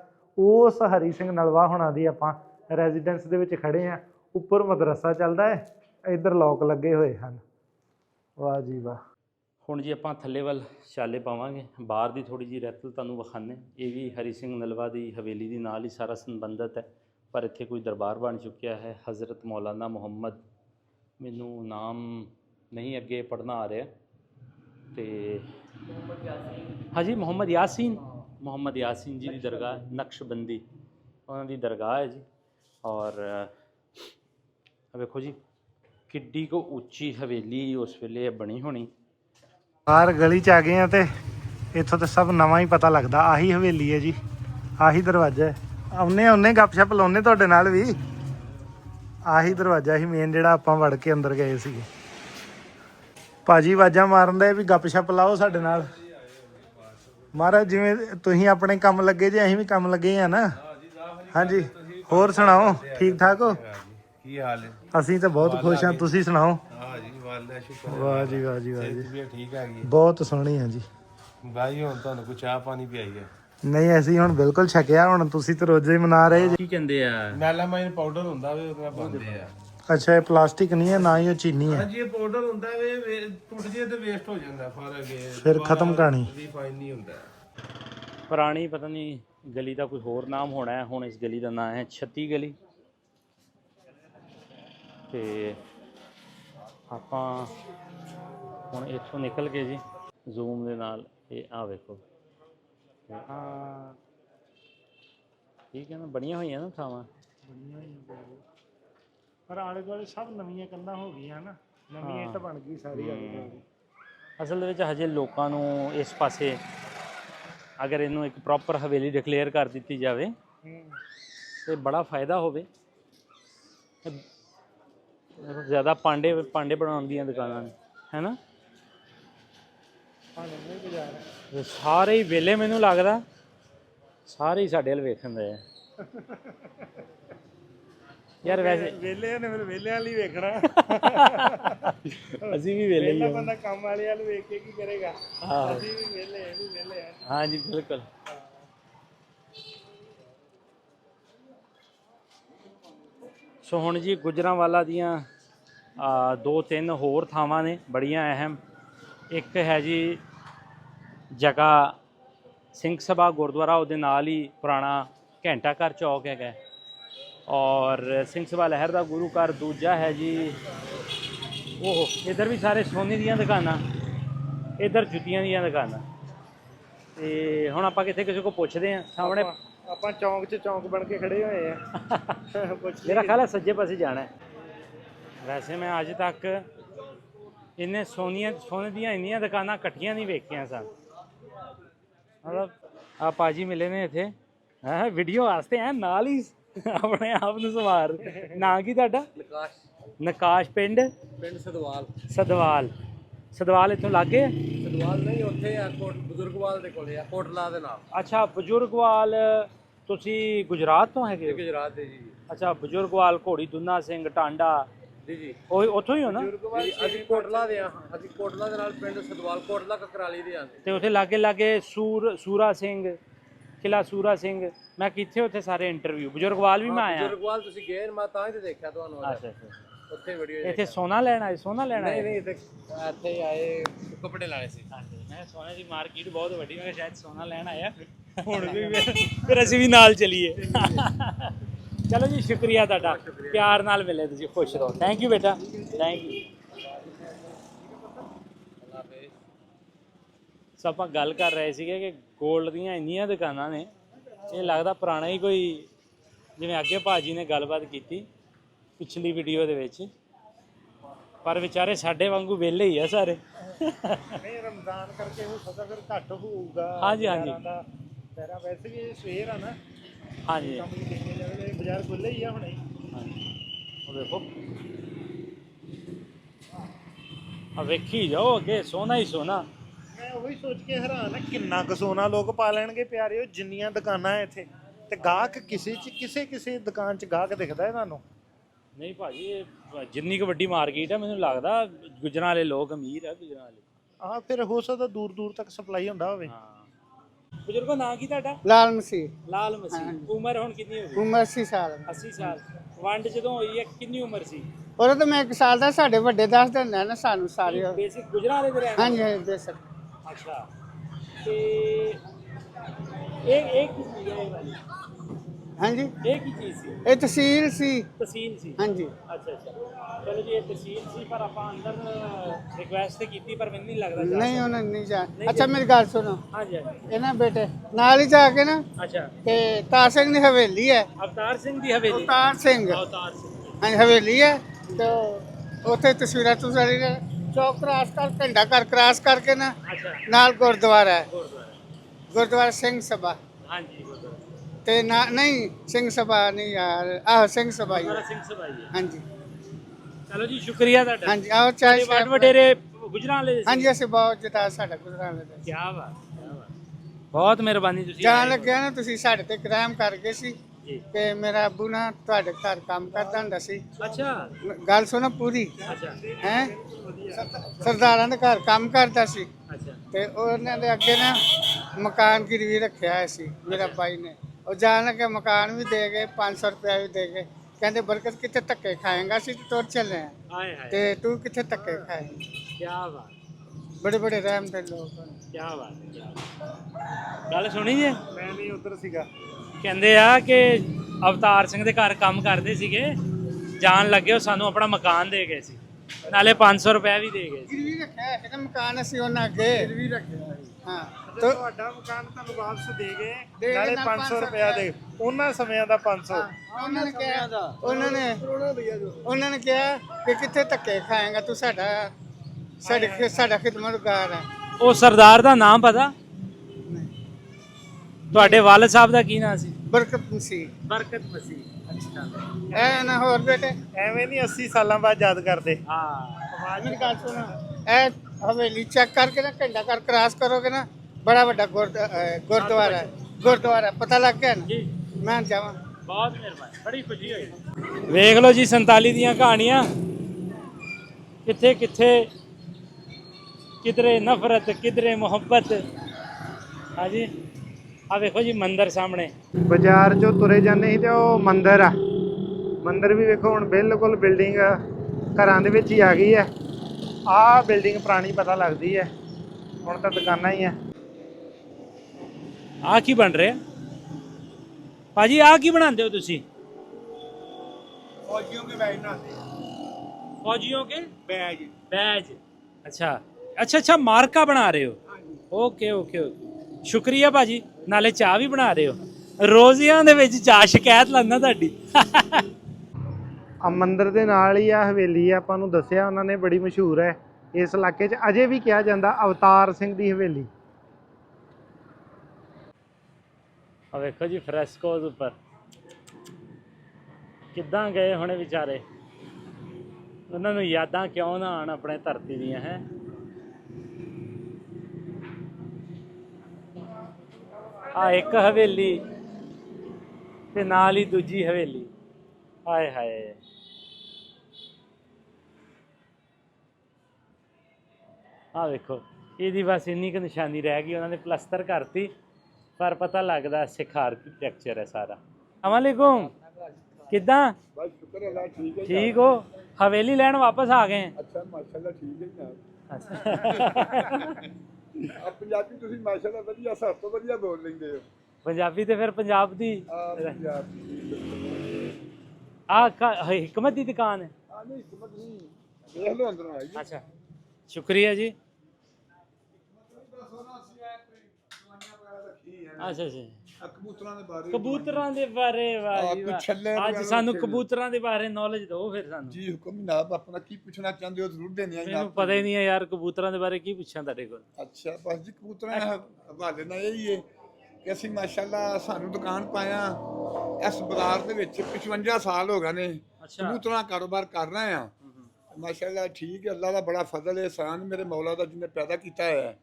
ਉਸ ਹਰੀ ਸਿੰਘ ਨਲਵਾ ਹੋਣਾ ਦੀ ਆਪਾਂ ਰੈਜ਼ੀਡੈਂਸ ਦੇ ਵਿੱਚ ਖੜੇ ਆ। ਉੱਪਰ ਮਦਰਸਾ ਚੱਲਦਾ ਹੈ ਇੱਧਰ ਲੋਕ ਲੱਗੇ ਹੋਏ ਹਨ। ਵਾਹ ਜੀ ਵਾਹ। ਹੁਣ ਜੀ ਆਪਾਂ ਥੱਲੇ ਵੱਲ ਛਾਲੇ ਪਾਵਾਂਗੇ। ਬਾਹਰ ਦੀ ਥੋੜੀ ਜੀ ਰੈਤਲ ਤੁਹਾਨੂੰ ਵਿਖਾਣੇ ਇਹ ਵੀ ਹਰੀ ਸਿੰਘ ਨਲਵਾ ਦੀ ਹਵੇਲੀ ਦੇ ਨਾਲ ਹੀ ਸਾਰਾ ਸੰਬੰਧਤ ਹੈ। ਪਰ ਇੱਥੇ ਕੋਈ ਦਰਬਾਰ ਬਣ ਚੁੱਕਿਆ ਹੈ। ਹਜ਼ਰਤ ਮੌਲਾਨਾ ਮੁਹੰਮਦ ਮੈਨੂੰ ਨਾਮ ਨਹੀਂ ਅੱਗੇ ਪੜਨਾ ਆ ਰਿਹਾ। ਤੇ ਹਾਂਜੀ ਮੁਹੰਮਦ ਯਾਸੀਨ। ਮੁਹੰਮਦ ਯਾਸੀਨ ਜੀ ਦੀ ਦਰਗਾਹ ਨਕਸ਼ਬੰਦੀ। ਉਹਨਾਂ ਦੀ ਦਰਗਾਹ ਹੈ ਜੀ। ਔਰ ਅ, ਵੇਖੋ ਜੀ ਕਿੱਡੀ ਕੋ ਉੱਚੀ ਹਵੇਲੀ ਉਸ ਵੇਲੇ ਬਣੀ ਹੋਣੀ। ਬਾਹਰ ਗਲੀ ਚ ਆ ਗਏ ਆ ਤੇ ਇੱਥੋਂ ਤੇ ਸਭ ਨਵਾਂ ਹੀ ਪਤਾ ਲੱਗਦਾ। ਆਹੀ ਹਵੇਲੀ ਹੈ ਜੀ ਆਹੀ ਦਰਵਾਜ਼ਾ ਹੈ। ਆਉਨੇ ਆਉਨੇ ਗੱਪਸ਼ਪ ਲਾਉਨੇ ਤੁਹਾਡੇ ਨਾਲ ਵੀ। ਆਹੀ ਦਰਵਾਜ਼ਾ ਹੀ ਮੇਨ ਜਿਹੜਾ ਆਪਾਂ ਵੜ ਕੇ ਅੰਦਰ ਗਏ ਸੀਗੇ। ਭਾਜੀ ਆਵਾਜ਼ਾਂ ਮਾਰਨ ਦੇ ਵੀ ਗੱਪਸ਼ਪ ਲਾਓ ਸਾਡੇ ਨਾਲ। ਮਹਾਰਾਜ ਜਿਵੇਂ ਤੁਸੀਂ ਆਪਣੇ ਕੰਮ ਲੱਗੇ ਜੇ ਅਸੀਂ ਵੀ ਕੰਮ ਲੱਗੇ ਆ ਨਾ। ਹਾਂਜੀ ਹੋਰ ਸੁਣਾਓ? ਠੀਕ ਠਾਕ ਹੋ? ਕੀ ਹਾਲ ਹੈ? ਅਸੀਂ ਤਾਂ ਬਹੁਤ ਖੁਸ਼ ਹਾਂ। ਤੁਸੀਂ ਸੁਣਾਓ? ਹਾਂ ਜੀ ਵਾਲਾ ਸ਼ੁਕਰ ਵਾਹ ਜੀ ਵਾਹ ਜੀ ਵਾਹ ਜੀ। ਠੀਕ ਆ ਗਈ ਬਹੁਤ ਸੋਹਣੀ ਹੈ ਜੀ। ਬਾਈ ਹੁਣ ਤੁਹਾਨੂੰ ਕੋਈ ਚਾਹ ਪਾਣੀ ਪਿਆਈ ਹੈ? ਨਹੀਂ ਅਸੀਂ ਹੁਣ ਬਿਲਕੁਲ ਛਕਿਆ। ਹੁਣ ਤੁਸੀਂ ਤਾਂ ਰੋਜ਼ੇ ਹੀ ਮਨਾ ਰਹੇ ਜੀ। ਕੀ ਕਹਿੰਦੇ ਆ? ਮੈਲਾਮਾਈਨ ਪਾਊਡਰ ਹੁੰਦਾ ਵੇ ਉਹਦੇ ਨਾਲ ਬਣਦੇ। ਆ। ਅੱਛਾ ਇਹ ਪਲਾਸਟਿਕ ਨਹੀਂ ਹੈ ਨਾ ਹੀ ਉਹ ਚੀਨੀ ਹੈ। ਹਾਂਜੀ ਇਹ ਪਾਊਡਰ ਹੁੰਦਾ ਵੇ ਵੇ- ਟੁੱਟ ਜੇ ਤੇ ਵੇਸਟ ਹੋ ਜਾਂਦਾ ਫ਼ਰਕ ਹੈ ਫਿਰ ਖਤਮ ਕਹਾਣੀ। ਰੀਫਾਈਨ ਨਹੀਂ ਹੁੰਦਾ ਪੁਰਾਣੀ ਪਤਾ ਨਹੀਂ ਗਲੀ ਦਾ ਕੋਈ ਹੋਰ ਨਾਮ ਹੋਣਾ ਹੈ ਹੁਣ ਇਸ ਗਲੀ ਦਾ ਨਾਮ ਹੈ 36 ਗਲੀ। ਤੇ ਆਪਾਂ ਹੁਣ ਇੱਥੋਂ ਨਿਕਲ ਕੇ ਜੀ ਜ਼ੂਮ ਦੇ ਨਾਲ ਇਹ ਆ ਵੇਖੋ। ਆ ਠੀਕ ਹੈ ਨਾ ਬਣੀਆਂ ਹੋਈਆਂ ਨਾ ਥਾਵਾਂ? ਪਰ ਆਲੇ ਦੁਆਲੇ ਸਭ ਨਵੀਆਂ ਕੰਧਾਂ ਹੋ ਗਈਆਂ ਨਾ ਨਵੀਂ। ਇੱਟ ਬਣ ਗਈ ਸਾਰੀ ਆਲੇ ਦੁਆਲੇ। ਅਸਲ ਦੇ ਵਿੱਚ ਹਜੇ ਲੋਕਾਂ ਨੂੰ ਇਸ ਪਾਸੇ ਅਗਰ ਇਹਨੂੰ ਇੱਕ ਪ੍ਰੋਪਰ ਹਵੇਲੀ ਡਿਕਲੇਅਰ ਕਰ ਦਿੱਤੀ ਜਾਵੇ ਹੂੰ ਤੇ ਬੜਾ ਫਾਇਦਾ ਹੋਵੇ। ਜ਼ਿਆਦਾ ਪਾਂਡੇ ਪਾਂਡੇ ਬਣਾਉਣ ਦੀਆਂ ਦੁਕਾਨਾਂ ਨੇ ਹੈਨਾ? ਨਹੀਂ ਤੇ ਸਾਰੇ ਹੀ ਵੇਲੇ ਮੈਨੂੰ ਲੱਗਦਾ ਸਾਰੇ ਹੀ ਸਾਡੇ ਵੱਲ ਵੇਖਣ ਦੇ ਆ। ਯਾਰ ਵੈਸੇ ਵੇਲੇ ਨੇ ਫਿਰ ਵੇਲੇ ਵਾਲੀ ਵੇਖਣਾ। ਅਸੀਂ ਵੀ ਵੇਲੇ ਹੀ ਵੇਲਾ ਹਾਂ। ਬੰਦਾ ਕੰਮ ਵਾਲੇ ਵਾਲ ਵੇਖ ਕੇ ਕੀ ਕਰੇਗਾ? ਹਾਂ ਅਸੀਂ ਵੀ ਵੇਲੇ ਇਹ ਵੀ ਵੇਲੇ ਆ ਹਾਂਜੀ ਬਿਲਕੁਲ। ਸੋ ਹੁਣ ਜੀ ਗੁਜਰਾਂਵਾਲਾ ਦੀਆਂ ਆ, ਦੋ ਤਿੰਨ ਹੋਰ ਥਾਵਾਂ ਨੇ ਬੜੀਆਂ ਅਹਿਮ। ਇੱਕ ਹੈ ਜੀ ਜਗ੍ਹਾ ਸਿੰਘ ਸਭਾ ਗੁਰਦੁਆਰਾ ਉਹਦੇ ਨਾਲ ਹੀ ਪੁਰਾਣਾ ਘੰਟਾ ਘਰ ਚੌਕ ਹੈਗਾ। ਹੈ। ਔਰ ਸਿੰਘ ਸਭਾ ਲਹਿਰ ਦਾ ਗੁਰੂ ਘਰ ਦੂਜਾ ਹੈ ਜੀ। ਉਹ ਇਧਰ ਵੀ ਸਾਰੇ ਸੋਨੇ ਦੀਆਂ ਦੁਕਾਨਾਂ ਇਧਰ ਜੁੱਤੀਆਂ ਦੀਆਂ ਦੁਕਾਨਾਂ। ਤੇ ਹੁਣ ਆਪਾਂ ਕਿੱਥੇ ਕਿਸੇ ਕੋ ਪੁੱਛਦੇ ਆ ਸਾਹਮਣੇ ਆਪਾਂ- ਚੌਂਕ 'ਚ ਚੌਂਕ ਬਣ ਕੇ ਖੜੇ ਹੋਏ ਆ। ਮੇਰਾ ਖਿਆਲ ਹੈ ਸੱਜੇ ਪਾਸੇ ਜਾਣਾ ਹੈ। ਵੈਸੇ ਮੈਂ ਅੱਜ ਤੱਕ ਇੰਨੇ ਸੋਨੀਆਂ ਸੋਨੇ ਦੀਆਂ ਇੰਨੀਆਂ ਦੁਕਾਨਾਂ ਇਕੱਠੀਆਂ ਨਹੀਂ ਵੇਖੀਆਂ ਸਨ। ਮਤਲਬ ਆ ਪਾਜੀ ਮਿਲੇ ਨੇ ਇੱਥੇ। ਹਾਂ ਵੀਡੀਓ ਵਾਸਤੇ ਐ ਨਾਲ ਹੀ ਆਪਣੇ ਆਪ ਨੂੰ ਸਵਾਰ। ਨਾਂ ਕੀ ਤੁਹਾਡਾ? ਨਕਾਸ਼। ਨਕਾਸ਼ ਪਿੰਡ? ਪਿੰਡ ਸਦਵਾਲ। ਸਦਵਾਲ। ਸਦਵਾਲ ਇੱਥੋਂ ਲੱਗੇ ਸਦਵਾਲ ਨਹੀਂ ਉੱਥੇ ਆ ਕੋਟ ਬਜ਼ੁਰਗਵਾਲ ਦੇ ਕੋਲੇ ਆ ਕੋਟਲਾ ਦੇ ਨਾਲ। ਅੱਛਾ ਬਜ਼ੁਰਗਵਾਲ ਤੁਸੀਂ ਗੁਜਰਾਤ ਤੋਂ ਹੈਗੇ ਹੋ? ਗੁਜਰਾਤ ਦੇ ਜੀ। ਅੱਛਾ ਬਜ਼ੁਰਗਵਾਲ ਘੋੜੀ ਦੁੰਨਾ ਸਿੰਘ ਟਾਂਡਾ। ਜੀ ਜੀ। ਉਹ ਉੱਥੋਂ ਹੀ ਹੋ ਨਾ? ਅਸੀਂ ਕੋਟਲਾ ਦੇ ਆ ਅਸੀਂ ਕੋਟਲਾ ਦੇ ਨਾਲ ਪਿੰਡ ਸਦਵਾਲ ਕੋਟਲਾ ਕਕਰਾਲੀ ਦੇ ਆਂਦੇ ਤੇ ਉੱਥੇ ਲਾਗੇ ਲਾਗੇ ਸੂਰ ਸੂਰਾ ਸਿੰਘ ਕਿਲਾ ਸੂਰਾ ਸਿੰਘ। ਮੈਂ ਕਿੱਥੇ ਉੱਥੇ ਸਾਰੇ ਇੰਟਰਵਿਊ ਬਜ਼ੁਰਗਵਾਲ ਵੀ ਮੈਂ ਆਇਆ। ਬਜ਼ੁਰਗਵਾਲ ਤੁਸੀਂ ਗਏ ਨੇ, ਮੈਂ ਤਾਂ ਹੀ ਤੇ ਦੇਖਿਆ ਤੁਹਾਨੂੰ। ਅੱਛਾ ਅੱਛਾ ਉੱਥੇ ਵੀਡੀਓ ਇੱਥੇ ਸੋਨਾ ਲੈਣ ਆਏ ਸੋਨਾ ਲੈਣ ਨਹੀਂ ਆਏ? ਨਹੀਂ ਇੱਥੇ ਇੱਥੇ ਆਏ ਕੱਪੜੇ ਲਾਣੇ ਸੀ। ਹਾਂਜੀ ਮੈਂ ਸੋਨੇ ਦੀ ਮਾਰਕੀਟ ਬਹੁਤ ਵੱਡੀ ਮੈਂ ਕਿਹਾ ਸ਼ਾਇਦ ਸੋਨਾ ਲੈਣ ਆਇਆ। ਹੁਣ ਵੀ ਫਿਰ- ਫਿਰ ਅਸੀਂ ਵੀ ਨਾਲ ਚਲੀਏ। ਚਲੋ ਜੀ ਸ਼ੁਕਰੀਆ ਤੁਹਾਡਾ। ਪਿਆਰ ਨਾਲ ਮਿਲੇ ਤੁਸੀਂ ਖੁਸ਼ ਰਹੋ। ਥੈਂਕ ਯੂ ਬੇਟਾ। ਥੈਂਕ ਯੂ ਸੋ ਆਪਾਂ ਗੱਲ ਕਰ ਰਹੇ ਸੀਗੇ ਕਿ 골ਡ ਦੀਆਂ ਇੰਨੀਆਂ ਦੁਕਾਨਾਂ ਨੇ। ਇਹ ਲੱਗਦਾ ਪੁਰਾਣਾ ਹੀ ਕੋਈ ਜਿਵੇਂ ਅੱਗੇ ਭਾਜੀ ਨੇ ਗੱਲਬਾਤ ਕੀਤੀ ਪਿਛਲੀ ਵੀਡੀਓ ਦੇ ਵਿੱਚ। ਪਰ ਵਿਚਾਰੇ ਸਾਡੇ ਵਾਂਗੂ ਵਿਹਲੇ ਹੀ ਆ ਸਾਰੇ। ਨਹੀਂ ਰਮਜ਼ਾਨ ਕਰਕੇ ਹੋ ਸਕਦਾ ਫਿਰ ਘੱਟ ਹੋਊਗਾ। ਹਾਂਜੀ, ਹਾਂਜੀ। ਬਾਜ਼ਾਰਾਂ ਦਾ ਤੇਰਾ ਵੈਸੇ ਵੀ ਇਹ ਸਵੇਰ ਆ ਨਾ। ਹਾਂਜੀ। ਕੰਮ ਜਾਵੇ ਬਾਜ਼ਾਰ ਖੁੱਲੇ ਹੀ ਆ ਹੁਣੇ। ਉਹ ਦੇਖੋ। ਆ ਵੇਖੀ ਜਾਓ ਅੱਗੇ ਸੋਨਾ ਹੀ ਸੋਨਾ ਮੈਂ ਉਹੀ ਸੋਚ ਕੇ ਹੈਰਾਨ ਆ ਕਿੰਨਾ ਕੁ ਸੋਨਾ ਲੋਕ ਪਾ ਲੈਣਗੇ ਪਿਆਰਿਓ ਜਿੰਨੀਆਂ ਦੁਕਾਨਾਂ ਐ ਇੱਥੇ। ਤੇ ਗਾਹਕ ਕਿਸੇ ਚ ਕਿਸੇ ਕਿਸੇ ਦੁਕਾਨ ਚ ਗਾਹਕ ਦਿਖਦਾ ਹੈ ਤੁਹਾਨੂੰ? ਨਹੀਂ ਭਾਜੀ ਇਹ ਜਿੰਨੀ ਕੁ ਵੱਡੀ ਮਾਰਕੀਟ ਹੈ ਮੈਨੂੰ ਲੱਗਦਾ ਗੁਜਰਾਂ ਵਾਲੇ ਲੋਕ ਅਮੀਰ ਆ ਗੁਜਰਾਂ ਵਾਲੇ। ਆ ਫਿਰ ਹੋ ਸਕਦਾ ਦੂਰ ਦੂਰ ਤੱਕ ਸਪਲਾਈ ਹੁੰਦਾ ਹੋਵੇ। ਹਾਂ। ਬਜ਼ੁਰਗੋ ਨਾਂ ਕੀ ਤੁਹਾਡਾ? ਲਾਲ ਮਸੀਹ। ਲਾਲ ਮਸੀਹ। ਉਮਰ ਹੁਣ ਕਿੰਨੀ ਹੋ ਗਈ? ਉਮਰ 80 ਸਾਲ। 80 ਸਾਲ। ਵੰਡ ਜਦੋਂ ਹੋਈ ਹੈ ਕਿੰਨੀ ਉਮਰ ਸੀ? ਉਹ ਤਾਂ ਮੈਂ ਇੱਕ ਸਾਲ ਦਾ ਸਾਡੇ ਵੱਡੇ ਦੱਸ ਦਿੰਦੇ ਨੇ ਸਾਨੂੰ ਸਾਰੇ। ਬੇਸਿਕ ਗੁਜਰਾਂ ਵਾਲੇ ਦੇ ਰਹਿਣ ਹਾਂਜੀ ਹਾਂਜੀ ਦੇ ਸਕ ਅੱਛਾ। ਤੇ ਇਹ ਇਹ ਕੀ ਚੀਜ਼ ਹੈ ਇਹ ਵਾਲੀ? ਹਾਂਜੀ। ਇਹ ਕੀ ਚੀਜ਼ ਸੀ? ਇਹ ਤਹਿਸੀਲ ਸੀ। ਤਹਿਸੀਲ ਸੀ? ਹਾਂਜੀ। ਅੱਛਾ ਅੱਛਾ। ਚਲੋ ਜੀ ਇਹ ਤਹਿਸੀਲ ਸੀ ਪਰ ਆਪਾਂ ਅੰਦਰ ਰਿਕੁਐਸਟ ਤੇ ਕੀਤੀ ਪਰ ਮੈਨੂੰ ਨਹੀਂ ਲੱਗਦਾ ਜਾ ਨਹੀਂ ਉਹਨਾਂ ਨੇ ਨਹੀਂ ਜਾਣ ਅੱਛਾ ਮੇਰੀ ਗੱਲ ਸੁਣੋ। ਹਾਂਜੀ ਹਾਂਜੀ। ਇਹਨਾਂ ਬੇਟੇ ਨਾਲ ਹੀ ਜਾ ਕੇ ਨਾ ਅੱਛਾ। ਤੇ ਤਾਰ ਸਿੰਘ ਦੀ ਹਵੇਲੀ ਹੈ। ਅਵਤਾਰ ਸਿੰਘ ਦੀ ਹਵੇਲੀ? ਅਵਤਾਰ ਸਿੰਘ। ਅਵਤਾਰ ਸਿੰਘ। ਹਾਂਜੀ ਹਵੇਲੀ ਹੈ ਤੇ ਉੱਥੇ ਤਸਵੀਰਾਂ ਤੁਸੀਂ ਚੌਕ ਕ੍ਰਾਸ ਕਰ ਘੰਟਾ ਘਰ ਕ੍ਰਾਸ ਕਰਕੇ ਨਾ ਅੱਛਾ। ਨਾਲ ਗੁਰਦੁਆਰਾ ਹੈ। ਗੁਰਦੁਆਰਾ। ਗੁਰਦੁਆਰਾ ਸਿੰਘ ਸਭਾ। ਹਾਂਜੀ ਗੁਰਦੁਆਰਾ। ਤੇ ਨਾ ਨਹੀਂ ਸਿੰਘ ਸਭਾ ਨਹੀਂ ਯਾਰ ਆਹ ਸਿੰਘ ਸਭਾ ਹੀ ਹੈ। ਗੁਰਦੁਆਰਾ ਸਿੰਘ ਸਭਾਈ ਹੈ ਹਾਂਜੀ। ਚਲੋ ਜੀ ਸ਼ੁਕਰੀਆ ਤੁਹਾਡਾ। ਹਾਂਜੀ ਆਓ ਚਾਹ ਵੱਡ ਵਡੇਰੇ ਗੁਜਰਾਂ ਵਾਲੇ ਦੇ ਸੀ? ਹਾਂਜੀ ਅਸੀਂ ਬਹੁਤ ਜਤਾ ਸਾਡਾ ਗੁਜ਼ਰਾਨ ਦਾ। ਕੀ ਬਾਤ ਬਹੁਤ ਮਿਹਰਬਾਨੀ ਤੁਸੀਂ ਜਾਣ ਆਏ ਹੋ। ਲੱਗਿਆ ਨਾ ਤੁਸੀਂ ਸਾਡੇ ਤੇ ਕ੍ਰਾਈਮ ਕਰ ਗਏ ਸੀ। ਜੀ। ਕਿ ਮੇਰਾ ਅੱਬੂ ਨਾ ਤੁਹਾਡੇ ਘਰ ਕੰਮ ਕਰਦਾ ਹੁੰਦਾ ਸੀ। ਅੱਛਾ। ਗੱਲ ਸੁਣੋ ਪੂਰੀ। ਅੱਛਾ। ਹੈ? ਸਰਦਾਰਾਂ ਦੇ ਘਰ ਕੰਮ ਕਰਦਾ ਸੀ। ਅੱਛਾ। ਤੇ ਉਹਨਾਂ ਦੇ ਅੱਗੇ ਨਾ ਮਕਾਨ ਗਿਰਵੀ ਰੱਖਿਆ ਹੋਇਆ ਸੀ ਮੇਰਾ ਬਾਈ ਨੇ। ਉਹ ਜਾਣ ਲੱਗੇ ਮਕਾਨ ਵੀ ਦੇ ਗਏ 500 ਰੁਪਇਆ ਵੀ ਦੇ ਗਏ। ਕਹਿੰਦੇ ਬਰਕਤ ਕਿੱਥੇ ਧੱਕੇ ਖਾਏਗਾ ਸੀ ਤੇ ਤੁਰ ਚੱਲੇ ਆ। ਹਾਏ ਹਾਏ। ਤੇ ਤੂੰ ਕਿੱਥੇ ਧੱਕੇ ਖਾਏਂਗਾ? ਕੀ ਬਾਤ। ਬੜੇ ਬੜੇ ਰਹਿਮ ਦੇ ਲੋਕ। ਹਨ ਕੀ ਬਾਤ ਹੈ, ਕਿਆ ਬਾਤ। ਗੱਲ ਸੁਣੀ ਜੇ? ਮੈਂ ਵੀ ਉਧਰ ਸੀਗਾ। ਕਹਿੰਦੇ ਆ ਕਿ ਅਵਤਾਰ ਸਿੰਘ ਦੇ ਘਰ ਕੰਮ ਕਰਦੇ ਸੀਗੇ ਜਾਣ ਲੱਗੇ ਉਹ ਸਾਨੂੰ ਆਪਣਾ ਮਕਾਨ ਦੇ ਗਏ ਸੀ। ਨਾਲੇ 500 ਰੁਪਏ ਵੀ ਦੇ ਗਏ ਸੀ। ਗਿਰਵੀ ਰੱਖਿਆ ਨਾ ਮਕਾਨ ਅਸੀਂ ਉਹਨਾਂ ਅੱਗੇ। ਗਿਰਵੀ ਰੱਖਿਆ ਹਾਂ। ਤੁਹਾਡਾ ਮਕਾਨ ਤੁਹਾਨੂੰ ਵਾਪਸ ਦੇ ਦੇ ਗਏ ਗਏ ਨਾਲੇ ਨਾਲ 500 500 ਰੁਪਇਆ ਦੇ ਉਹਨਾਂ ਸਮਿਆਂ ਦਾ 500 ਉਹਨਾਂ ਨੇ ਕਿਹਾ ਉਹਨਾਂ ਨੇ ਉਹਨਾਂ ਨੇ ਕਿਹਾ ਕਿ ਕਿੱਥੇ ਧੱਕੇ ਖਾਏਗਾ ਤੂੰ ਸਾਡਾ ਸਾਡੇ ਸਾਡਾ ਖਿਦਮਤਗਾਰ ਹੈ। ਉਹ ਸਰਦਾਰ ਦਾ ਨਾਮ ਪਤਾ? ਤੁਹਾਡੇ ਵਾਲਦ ਸਾਹਿਬ ਦਾ ਕੀ ਨਾਮ ਸੀ? ਬਰਕਤ ਮਸੀਹ। ਬਰਕਤ ਮਸੀਹ। ਅੱਛਾ। ਐ ਨਾ ਹੋਰ ਬੇਟੇ? ਐਵੇਂ ਨਹੀਂ 80 ਸਾਲਾਂ ਬਾਅਦ ਯਾਦ ਕਰਦੇ। ਹਾਂ। ਮੇਰੀ ਗੱਲ ਸੁਣੋ। ਇਹ ਹਵੇਲੀ ਚੈੱਕ ਕਰਕੇ ਨਾ ਘੰਟਾ ਕਰ ਕ੍ਰਾਸ ਕਰੋਗੇ ਨਾ ਬੜਾ ਵੱਡਾ ਗੁਰਦੁਆਰਾ ਹੈ। ਗੁਰਦੁਆਰਾ ਪਤਾ ਲੱਗ ਗਿਆ ਨਾ? ਜੀ। ਮੈਂ ਜਾਵਾਂ। ਬਹੁਤ ਮਿਹਰਬਾਨੀ। ਬੜੀ ਖੁਸ਼ੀ ਹੋਈ। ਵੇਖ ਲਓ ਜੀ 47 ਦੀਆਂ ਕਹਾਣੀਆਂ। ਕਿੱਥੇ ਕਿੱਥੇ ਕਿਧਰੇ ਨਫ਼ਰਤ ਕਿਧਰੇ ਮੁਹੱਬਤ। ਹਾਂਜੀ। ਆ ਵੇਖੋ ਜੀ ਮੰਦਿਰ ਸਾਹਮਣੇ। ਬਾਜ਼ਾਰ ਚੋਂ ਤੁਰੇ ਜਾਂਦੇ ਸੀ ਤੇ ਉਹ ਮੰਦਿਰ ਆ। ਮੰਦਿਰ ਵੀ ਵੇਖੋ ਹੁਣ ਬਿਲਕੁਲ ਬਿਲਡਿੰਗ ਘਰਾਂ ਦੇ ਵਿੱਚ ਹੀ ਆ ਗਈ ਹੈ। ਆਹ ਬਿਲਡਿੰਗ ਪੁਰਾਣੀ ਪਤਾ ਲੱਗਦੀ ਹੈ। ਹੁਣ ਤਾਂ ਦੁਕਾਨਾਂ ਹੀ ਆ ਆ ਕੀ ਬਣ ਰਿਹਾ? ਭਾਜੀ ਆ ਕੀ ਬਣਾਉਂਦੇ ਹੋ ਤੁਸੀਂ? ਫੌਜੀਆਂ ਕੇ ਬੈਠ ਬਣਾਉਂਦੇ ਫੌਜੀਆਂ ਕੇ? ਬੈਜ ਬੈਜ ਅੱਛਾ। ਅੱਛਾ ਅੱਛਾ ਮਾਰਕਾ ਬਣਾ ਰਹੇ ਹੋ? Okay okay okay. ਸ਼ੁਕਰੀਆ ਭਾਜੀ ਨਾਲੇ ਚਾਹ ਵੀ ਬਣਾ ਰਹੇ ਹੋ ਰੋਜ਼ੀਆਂ ਦੇ ਵਿੱਚ ਚਾਹ ਸ਼ਿਕਾਇਤ ਲੰਨਾ ਤੁਹਾਡੀ। ਆ ਮੰਦਿਰ ਦੇ ਨਾਲ ਹੀ ਆ ਹਵੇਲੀ ਆ ਆਪਾਂ ਨੂੰ ਦੱਸਿਆ ਉਹਨਾਂ ਨੇ ਬੜੀ ਮਸ਼ਹੂਰ ਹੈ। ਇਸ ਇਲਾਕੇ 'ਚ ਅਜੇ ਵੀ ਕਿਹਾ ਜਾਂਦਾ ਅਵਤਾਰ ਸਿੰਘ ਦੀ ਹਵੇਲੀ। ਆ ਵੇਖੋ ਜੀ ਫਰੈਸਕੋਜ਼ ਉੱਪਰ। ਕਿੱਦਾਂ ਗਏ ਹੋਣੇ ਵਿਚਾਰੇ? ਉਹਨਾਂ ਨੂੰ ਯਾਦਾਂ ਕਿਉਂ ਨਾ ਆਣ ਆਪਣੇ ਧਰਤੀ ਦੀਆਂ ਹੈ? ਆ ਇੱਕ ਹਵੇਲੀ ਤੇ ਨਾਲ ਹੀ ਦੂਜੀ ਹਵੇਲੀ। ਹਾਏ ਹਾਏ। ਆ ਵੇਖੋ ਇਹਦੀ ਬਸ ਇੰਨੀ ਕੁ ਨਿਸ਼ਾਨੀ ਰਹਿ ਗਈ ਉਹਨਾਂ ਨੇ ਪਲਸਤਰ ਕਰਤੀ ਪਰ ਪਤਾ ਲੱਗਦਾ ਸਿੱਖ ਆਰਕੀਟੈਕਚਰ ਹੈ ਸਾਰਾ। ਅਸਲਾਮੁਅਲੈਕੁਮ। ਕਿੱਦਾਂ? ਬਸ ਸ਼ੁਕਰ ਅੱਲਾ ਠੀਕ ਹੈ ਠੀਕ ਹੋ? ਹਵੇਲੀ ਲੈਣ ਵਾਪਸ ਆ ਗਏ। ਅੱਛਾ ਮਾਸ਼ਾਅੱਲਾ ਠੀਕ ਹੈ ਜਨਾਬ ਅੱਛਾ। ਆ ਪੰਜਾਬੀ ਤੁਸੀਂ ਮਾਸ਼ਾਅੱਲਾ ਵਧੀਆ ਸਭ ਤੋਂ ਵਧੀਆ ਬੋਲ ਲੈਂਦੇ ਹੋ। ਪੰਜਾਬੀ ਤੇ ਫਿਰ ਪੰਜਾਬ ਦੀ। ਆ ਪੰਜਾਬੀ ਆ ਹਕਮਤ ਦੀ ਦੁਕਾਨ ਹੈ। ਆ ਨਹੀਂ ਸਮਝ ਨਹੀਂ। ਦੇਖ ਲਓ ਅੰਦਰੋਂ ਆਈ ਅੱਛਾ। ਸ਼ੁਕਰੀਆ ਜੀ। ਅੱਛਾ। ਕਬੂਤਰਾਂ ਦੇ ਬਾਰੇ ਕਬੂਤਰਾਂ ਦੇ ਬਾਰੇ ਵਾਹ ਆਹ, ਜੀ ਕੋਈ ਵਾਹ। ਛੱਲੇ ਅੱਜ ਵਗੈਰਾ ਸਾਨੂੰ। ਕਬੂਤਰਾਂ ਦੇ ਬਾਰੇ ਨੌਲੇਜ ਦਿਓ ਫਿਰ ਸਾਨੂੰ। ਜੀ ਹੁਕਮ ਜਨਾਬ ਆਪਣਾ ਕੀ ਪੁੱਛਣਾ ਚਾਹੁੰਦੇ ਹੋ ਜ਼ਰੂਰ ਦੇਣੇ ਆ ਮੈਨੂੰ ਪਤਾ ਹੀ ਨਹੀਂ ਹੈ ਯਾਰ ਕਬੂਤਰਾਂ ਦੇ ਬਾਰੇ ਕੀ ਪੁੱਛਾਂ ਤੁਹਾਡੇ ਕੋਲ। ਅੱਛਾ ਬਸ ਜੀ ਕਬੂਤਰਾਂ ਦੇ ਹਵਾਲੇ ਨਾਲ ਇਹ ਹੀ ਹੈ ਕਿ ਅਸੀਂ ਮਾਸ਼ਾਅੱਲਾ ਸਾਨੂੰ ਦੁਕਾਨ ਪਾਇਆ। ਇਸ ਬਾਜ਼ਾਰ ਦੇ ਵਿੱਚ 55 ਸਾਲ ਹੋ ਗਏ ਨੇ। ਅੱਛਾ। ਕਬੂਤਰਾਂ ਦਾ ਕਾਰੋਬਾਰ ਕਰ ਰਹੇ ਆ ਮਾਸ਼ਾਅੱਲਾ ਠੀਕ ਹੈ ਅੱਲਾ ਦਾ ਬੜਾ ਫਜ਼ਲ ਹੈ ਇਹਸਾਨ ਮੇਰੇ ਮੌਲਾ ਦਾ ਜਿਹਨੇ ਪੈਦਾ ਕੀਤਾ ਹੈ।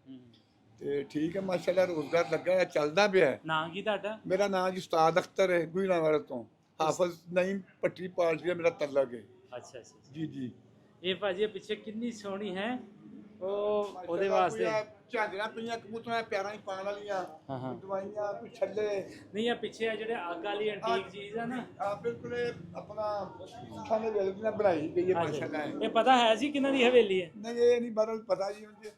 ਤੇ ਠੀਕ ਹੈ ਮਾਸ਼ਾਅੱਲਾ ਰੋਜ਼ਗਾਰ ਲੱਗਾ ਹੈ ਚੱਲਦਾ ਪਿਆ ਹੈ। ਨਾਂ ਕੀ ਤੁਹਾਡਾ? ਮੇਰਾ ਨਾਮ ਜੀ ਉਸਤਾਦ ਅਖਤਰ ਹੈ ਗੁਜਰਾਂਵਾਲੇ ਤੋਂ। ਹਾਫਿਜ਼ ਨਈਮ ਪੱਟੀ ਪਾਲਟੀ ਦਾ ਮੇਰਾ ਤਲਕ ਹੈ ਅੱਛਾ ਅੱਛਾ। ਜੀ ਜੀ। ਇਹ ਭਾਜੀ ਇਹ ਪਿੱਛੇ ਕਿੰਨੀ ਸੋਹਣੀ ਹੈ? ਉਹ ਉਹਦੇ ਵਾਸਤੇ। ਝਾਂਜਰਾਂ ਪਈਆਂ ਕਬੂਤਰਾਂ ਪਿਆਰਾਂ ਹੀ ਪਾਣ ਵਾਲੀਆਂ ਹਾਂ, ਹਾਂ। ਕੋਈ ਦਵਾਈਆਂ ਕੋਈ ਛੱਲੇ। ਨਹੀਂ ਇਹ ਪਿੱਛੇ ਆ ਜਿਹੜੇ ਅੱਗ ਵਾਲੀ ਐਂਟੀਕ ਚੀਜ਼ ਆ ਨਾ। ਆ ਬਿਲਕੁਲ ਇਹ ਆਪਣਾ ਖਾਣੇ ਵੇਲੇ ਦੀ ਨਾ ਬਣਾਈ ਗਈ ਹੈ ਮਾਸ਼ਾਅੱਲਾ। ਇਹ ਪਤਾ ਹੈ ਸੀ ਕਿਹਨਾਂ ਦੀ ਹਵੇਲੀ ਹੈ? ਨਹੀਂ ਇਹ ਨਹੀਂ ਬਦਲ ਪਤਾ ਜੀ ਮੁਝੇ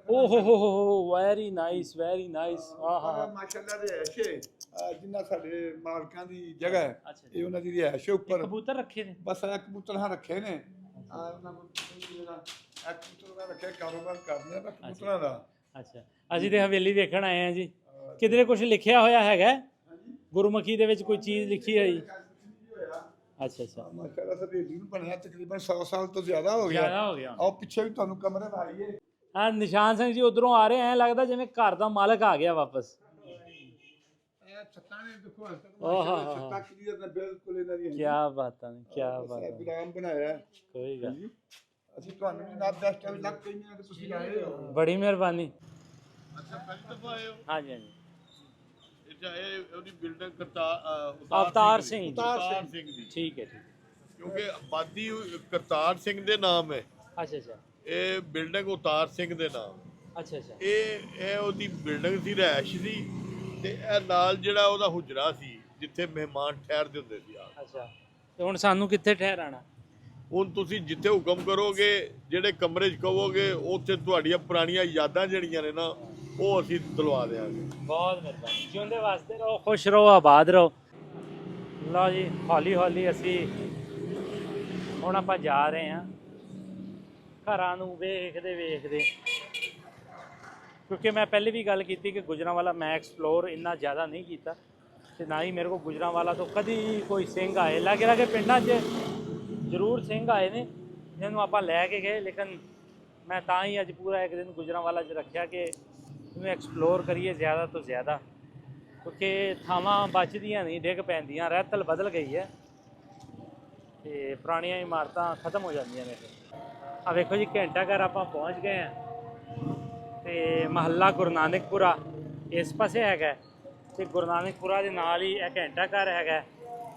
ਪਤਾ ਦੇਖੋ ਓ ਹੋ ਹੋ ਹੋ ਹੋ ਵੈਰੀ ਨਾਈਸ ਵੈਰੀ ਨਾਈਸ ਆਹਾ ਮਾਸ਼ਾਅੱਲਾ ਦੇ ਐਸ਼ੇ ਜਿੰਨਾ ਸਾਡੇ ਮਾਲਕਾਂ ਦੀ ਜਗ੍ਹਾ ਹੈ ਅੱਛਾ ਇਹ ਉਹਨਾਂ ਦੀ ਰਿਹਾਇਸ਼ ਹੈ ਉੱਪਰ। ਕਬੂਤਰ ਰੱਖੇ ਨੇ। ਬਸ ਆ ਕਬੂਤਰ ਹਾਂ ਰੱਖੇ ਨੇ। ਆ ਉਹਨਾਂ ਕੋਲ ਜਿਹੜਾ ਇਹ ਕਬੂਤਰ ਦਾ ਰੱਖਿਆ ਕਾਰੋਬਾਰ ਕਰਦੇ ਆ ਕਬੂਤਰਾਂ ਦਾ। ਅੱਛਾ। ਅਸੀਂ ਤੇ ਹਵੇਲੀ ਵੇਖਣ ਆਏ ਆ ਜੀ। ਕਿਧਰੇ ਕੁਝ ਲਿਖਿਆ ਹੋਇਆ ਹੈਗਾ? ਗੁਰਮੁਖੀ ਦੇ ਵਿੱਚ ਕੋਈ ਚੀਜ਼ ਲਿਖੀ ਹੋਈ? ਅੱਛਾ ਅੱਛਾ। ਮਾਸ਼ਾਅੱਲਾ ਸਭੇਲੀ ਨੂੰ ਬਣਿਆ ਤਕਰੀਬਨ 100 ਸਾਲ ਤੋਂ ਜ਼ਿਆਦਾ ਹੋ ਗਿਆ। ਜ਼ਿਆਦਾ ਹੋ ਗਿਆ। ਆਓ ਪਿੱਛੇ ਵੀ ਤੁਹਾਨੂੰ ਕਮਰੇ ਲਾਈਏ ਆ ਨਿਸ਼ਾਨ ਸਿੰਘ ਜੀ ਉਧਰੋਂ ਆ ਰਹੇ ਐ ਲੱਗਦਾ ਜਿਵੇਂ ਘਰ ਦਾ ਮਾਲਕ ਆ ਗਿਆ ਵਾਪਸ ਇਹ ਛੱਤਾਂ ਨੇ ਦੇਖੋ ਹਲ ਤੱਕ ਓਹ ਹਾਂ ਮਾਸ਼ਾਅੱਲਾ ਹਾਂ। ਛੱਤਾਂ ਕਲੀਅਰ ਨੇ ਬਿਲਕੁਲ ਇਹਨਾਂ ਦੀ ਕੀ ਬਾਤਾਂ ਨੇ ਕੀ ਬਾਤਾਂ ਨੇ। ਗੁਲਾਮ ਬਣਾਇਆ ਹੈ। ਕੋਈ ਗੱਲ ਜੀ ਅਸੀਂ ਤੁਹਾਨੂੰ ਵੀ ਨਾਲ ਬੈਸਟ ਵੀ ਲੱਗ ਕਈ ਨੇ ਕਿ ਤੁਸੀਂ ਆਏ ਹੋ ਬੜੀ ਮਿਹਰਬਾਨੀ ਅੱਛਾ ਪਹਿਲੀ ਦਫਾ ਆਏ ਹੋ ਹਾਂਜੀ ਹਾਂਜੀ ਇਹ ਚਾਹੇ ਉਹਦੀ ਬਿਲਡਿੰਗ ਕਰਤਾਰ ਅਵਤਾਰ ਸਿੰਘ ਜੀ। ਅਵਤਾਰ ਸਿੰਘ ਦੀ ਠੀਕ ਹੈ ਠੀਕ ਹੈ। ਕਿਉਂਕਿ ਆਬਾਦੀ ਉਹ ਕਰਤਾਰ ਸਿੰਘ ਦੇ ਨਾਮ ਹੈ ਅੱਛਾ ਅੱਛਾ ਇਹ ਬਿਲਡਿੰਗ ਉਤਾਰ ਸਿੰਘ ਦੇ ਨਾਮ ਅੱਛਾ ਅੱਛਾ। ਇਹ ਉਹਦੀ ਬਿਲਡਿੰਗ ਸੀ ਰਹਿਸ਼ ਸੀ ਤੇ ਇਹ ਨਾਲ ਜਿਹੜਾ ਉਹਦਾ ਹੁਜਰਾ ਸੀ ਜਿੱਥੇ ਮਹਿਮਾਨ ਠਹਿਰਦੇ ਹੁੰਦੇ ਸੀ ਤੇ ਹੁਣ ਸਾਨੂੰ ਕਿੱਥੇ ਠਹਿਰਾਣਾ? ਹੁਣ ਤੁਸੀਂ ਜਿੱਥੇ ਹੁਕਮ ਕਰੋਗੇ ਜਿਹੜੇ ਕਮਰੇ 'ਚ ਕਹੋਗੇ ਉੱਥੇ ਤੁਹਾਡੀਆਂ ਪੁਰਾਣੀਆਂ ਯਾਦਾਂ ਜਿਹੜੀਆਂ ਨੇ ਨਾ ਉਹ ਅਸੀਂ ਦਿਲਵਾ ਦੇਵਾਂਗੇ ਬਹੁਤ ਮਿਹਰਬਾਨੀ। ਜਿਉਂਦੇ ਵਾਸਤੇ ਰਹੋ ਖੁਸ਼ ਰਹੋ ਆਬਾਦ ਰਹੋ। ਲਓ ਜੀ ਹੌਲੀ ਹੌਲੀ ਅਸੀਂ ਹੁਣ ਆਪਾਂ ਜਾ ਰਹੇ ਹਾਂ। ਘਰਾਂ ਨੂੰ ਵੇਖਦੇ ਵੇਖਦੇ। ਕਿਉਂਕਿ ਮੈਂ ਪਹਿਲੇ ਵੀ ਗੱਲ ਕੀਤੀ ਕਿ ਗੁਜਰਾਂਵਾਲਾ ਮੈਂ ਐਕਸਪਲੋਰ ਇੰਨਾ ਜ਼ਿਆਦਾ ਨਹੀਂ ਕੀਤਾ ਤੇ ਨਾ ਹੀ ਮੇਰੇ ਕੋਲ ਗੁਜਰਾਂਵਾਲਾ ਤੋਂ ਕਦੀ ਕੋਈ ਸਿੰਘ ਆਏ। ਲਾਗੇ ਲਾਗੇ ਪਿੰਡਾਂ 'ਚ ਜ਼ਰੂਰ ਸਿੰਘ ਆਏ ਨੇ, ਜਿਹਨੂੰ ਆਪਾਂ ਲੈ ਕੇ ਗਏ, ਲੇਕਿਨ ਮੈਂ ਤਾਂ ਹੀ ਅੱਜ ਪੂਰਾ ਇੱਕ ਦਿਨ ਗੁਜਰਾਂਵਾਲਾ 'ਚ ਰੱਖਿਆ ਕਿ ਇਹਨੂੰ ਐਕਸਪਲੋਰ ਕਰੀਏ ਜ਼ਿਆਦਾ ਤੋਂ ਜ਼ਿਆਦਾ। ਕਿਉਂਕਿ ਥਾਵਾਂ ਬਚਦੀਆਂ ਨਹੀਂ, ਡਿੱਗ ਪੈਂਦੀਆਂ ਰਹਿਤਲ ਬਦਲ ਗਈ ਹੈ ਤੇ ਪੁਰਾਣੀਆਂ ਇਮਾਰਤਾਂ ਖਤਮ ਹੋ ਜਾਂਦੀਆਂ ਨੇ ਆ ਵੇਖੋ ਜੀ, ਘੰਟਾ ਘਰ ਆਪਾਂ ਪਹੁੰਚ ਗਏ ਆ ਤੇ ਮਹੱਲਾ ਗੁਰੂ ਨਾਨਕਪੁਰਾ, ਇਸ ਪਾਸੇ ਹੈਗਾ ਹੈ। ਤੇ ਗੁਰੂ ਨਾਨਕਪੁਰਾ ਦੇ ਨਾਲ ਹੀ ਇਹ ਘੰਟਾ ਘਰ ਹੈਗਾ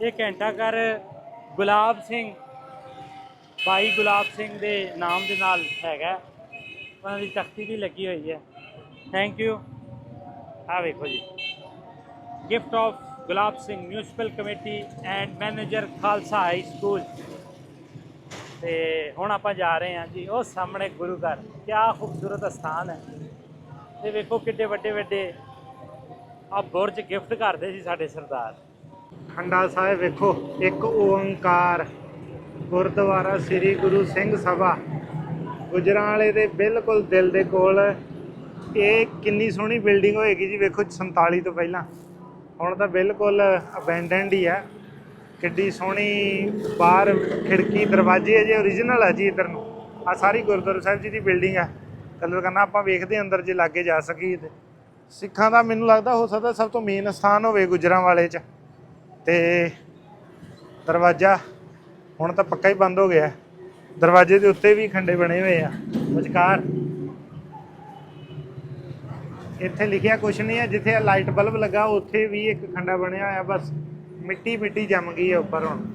ਇਹ ਘੰਟਾ ਘਰ ਗੁਲਾਬ ਸਿੰਘ, ਭਾਈ ਗੁਲਾਬ ਸਿੰਘ ਦੇ ਨਾਮ ਦੇ ਨਾਲ ਹੈਗਾ ਉਹਨਾਂ ਦੀ ਤਖਤੀ ਵੀ ਲੱਗੀ ਹੋਈ ਹੈ। ਥੈਂਕ ਯੂ ਆ ਵੇਖੋ ਜੀ। Gift of Gulab Singh municipal committee and manager Khalsa high school ਤੇ ਹੁਣ ਆਪਾਂ ਜਾ ਰਹੇ ਹਾਂ ਜੀ, ਉਹ ਸਾਹਮਣੇ ਗੁਰੂ ਘਰ। ਕਿਆ ਖੂਬਸੂਰਤ ਸਥਾਨ ਹੈ। ਤੇ ਵੇਖੋ ਕਿੱਡੇ ਵੱਡੇ ਵੱਡੇ ਆ ਬੁਰਜ ਗਿਫਟ ਕਰਦੇ ਸੀ ਸਾਡੇ ਸਰਦਾਰ। ਖੰਡਾ ਸਾਹਿਬ ਵੇਖੋ, ਇੱਕ ਓੰਕਾਰ। ਗੁਰਦੁਆਰਾ ਸ੍ਰੀ ਗੁਰੂ ਸਿੰਘ ਸਭਾ। ਗੁਜਰਾਂਵਾਲੇ ਦੇ ਬਿਲਕੁਲ ਦਿਲ ਦੇ ਕੋਲ। ਇਹ ਕਿੰਨੀ ਸੋਹਣੀ ਬਿਲਡਿੰਗ ਹੋਏਗੀ ਜੀ, ਵੇਖੋ 47 ਤੋਂ ਪਹਿਲਾਂ। ਹੁਣ ਤਾਂ ਬਿਲਕੁਲ ਅਬੈਂਡਨਡ ਹੀ ਹੈ। ਕਿੱਡੀ ਸੋਹਣੀ ਬਾਹਰ ਖਿੜਕੀ, ਦਰਵਾਜ਼ੇ ਅਜੇ ਓਰੀਜਨਲ ਆ ਜੀ ਇਧਰ ਨੂੰ। ਆ ਸਾਰੀ ਗੁਰਦੁਆਰਾ ਸਾਹਿਬ ਜੀ ਦੀ ਬਿਲਡਿੰਗ ਹੈ ਕਲਰ ਕਰਨਾ ਆਪਾਂ ਵੇਖਦੇ ਹਾਂ ਅੰਦਰ ਜੇ ਲਾਗੇ ਜਾ ਸਕੀਏ ਤੇ। ਸਿੱਖਾਂ ਦਾ ਮੈਨੂੰ ਲੱਗਦਾ ਹੋ ਸਕਦਾ ਸਭ ਤੋਂ ਮੇਨ ਸਥਾਨ ਹੋਵੇ ਗੁਜਰਾਂਵਾਲੇ 'ਚ। ਤੇ ਦਰਵਾਜ਼ਾ ਹੁਣ ਤਾਂ ਪੱਕਾ ਹੀ ਬੰਦ ਹੋ ਗਿਆ। ਦਰਵਾਜ਼ੇ ਦੇ ਉੱਤੇ ਵੀ ਖੰਡੇ ਬਣੇ ਹੋਏ ਆ। ਵਿਚਕਾਰ ਇੱਥੇ ਲਿਖਿਆ ਕੁਛ ਨਹੀਂ ਹੈ, ਜਿੱਥੇ ਲਾਈਟ ਬਲਬ ਲੱਗਾ, ਉੱਥੇ ਵੀ ਇੱਕ ਖੰਡਾ ਬਣਿਆ ਹੋਇਆ ਬਸ। ਮਿੱਟੀ ਮਿੱਟੀ ਜੰਮ ਗਈ ਹੈ ਉੱਪਰ ਹੁਣ।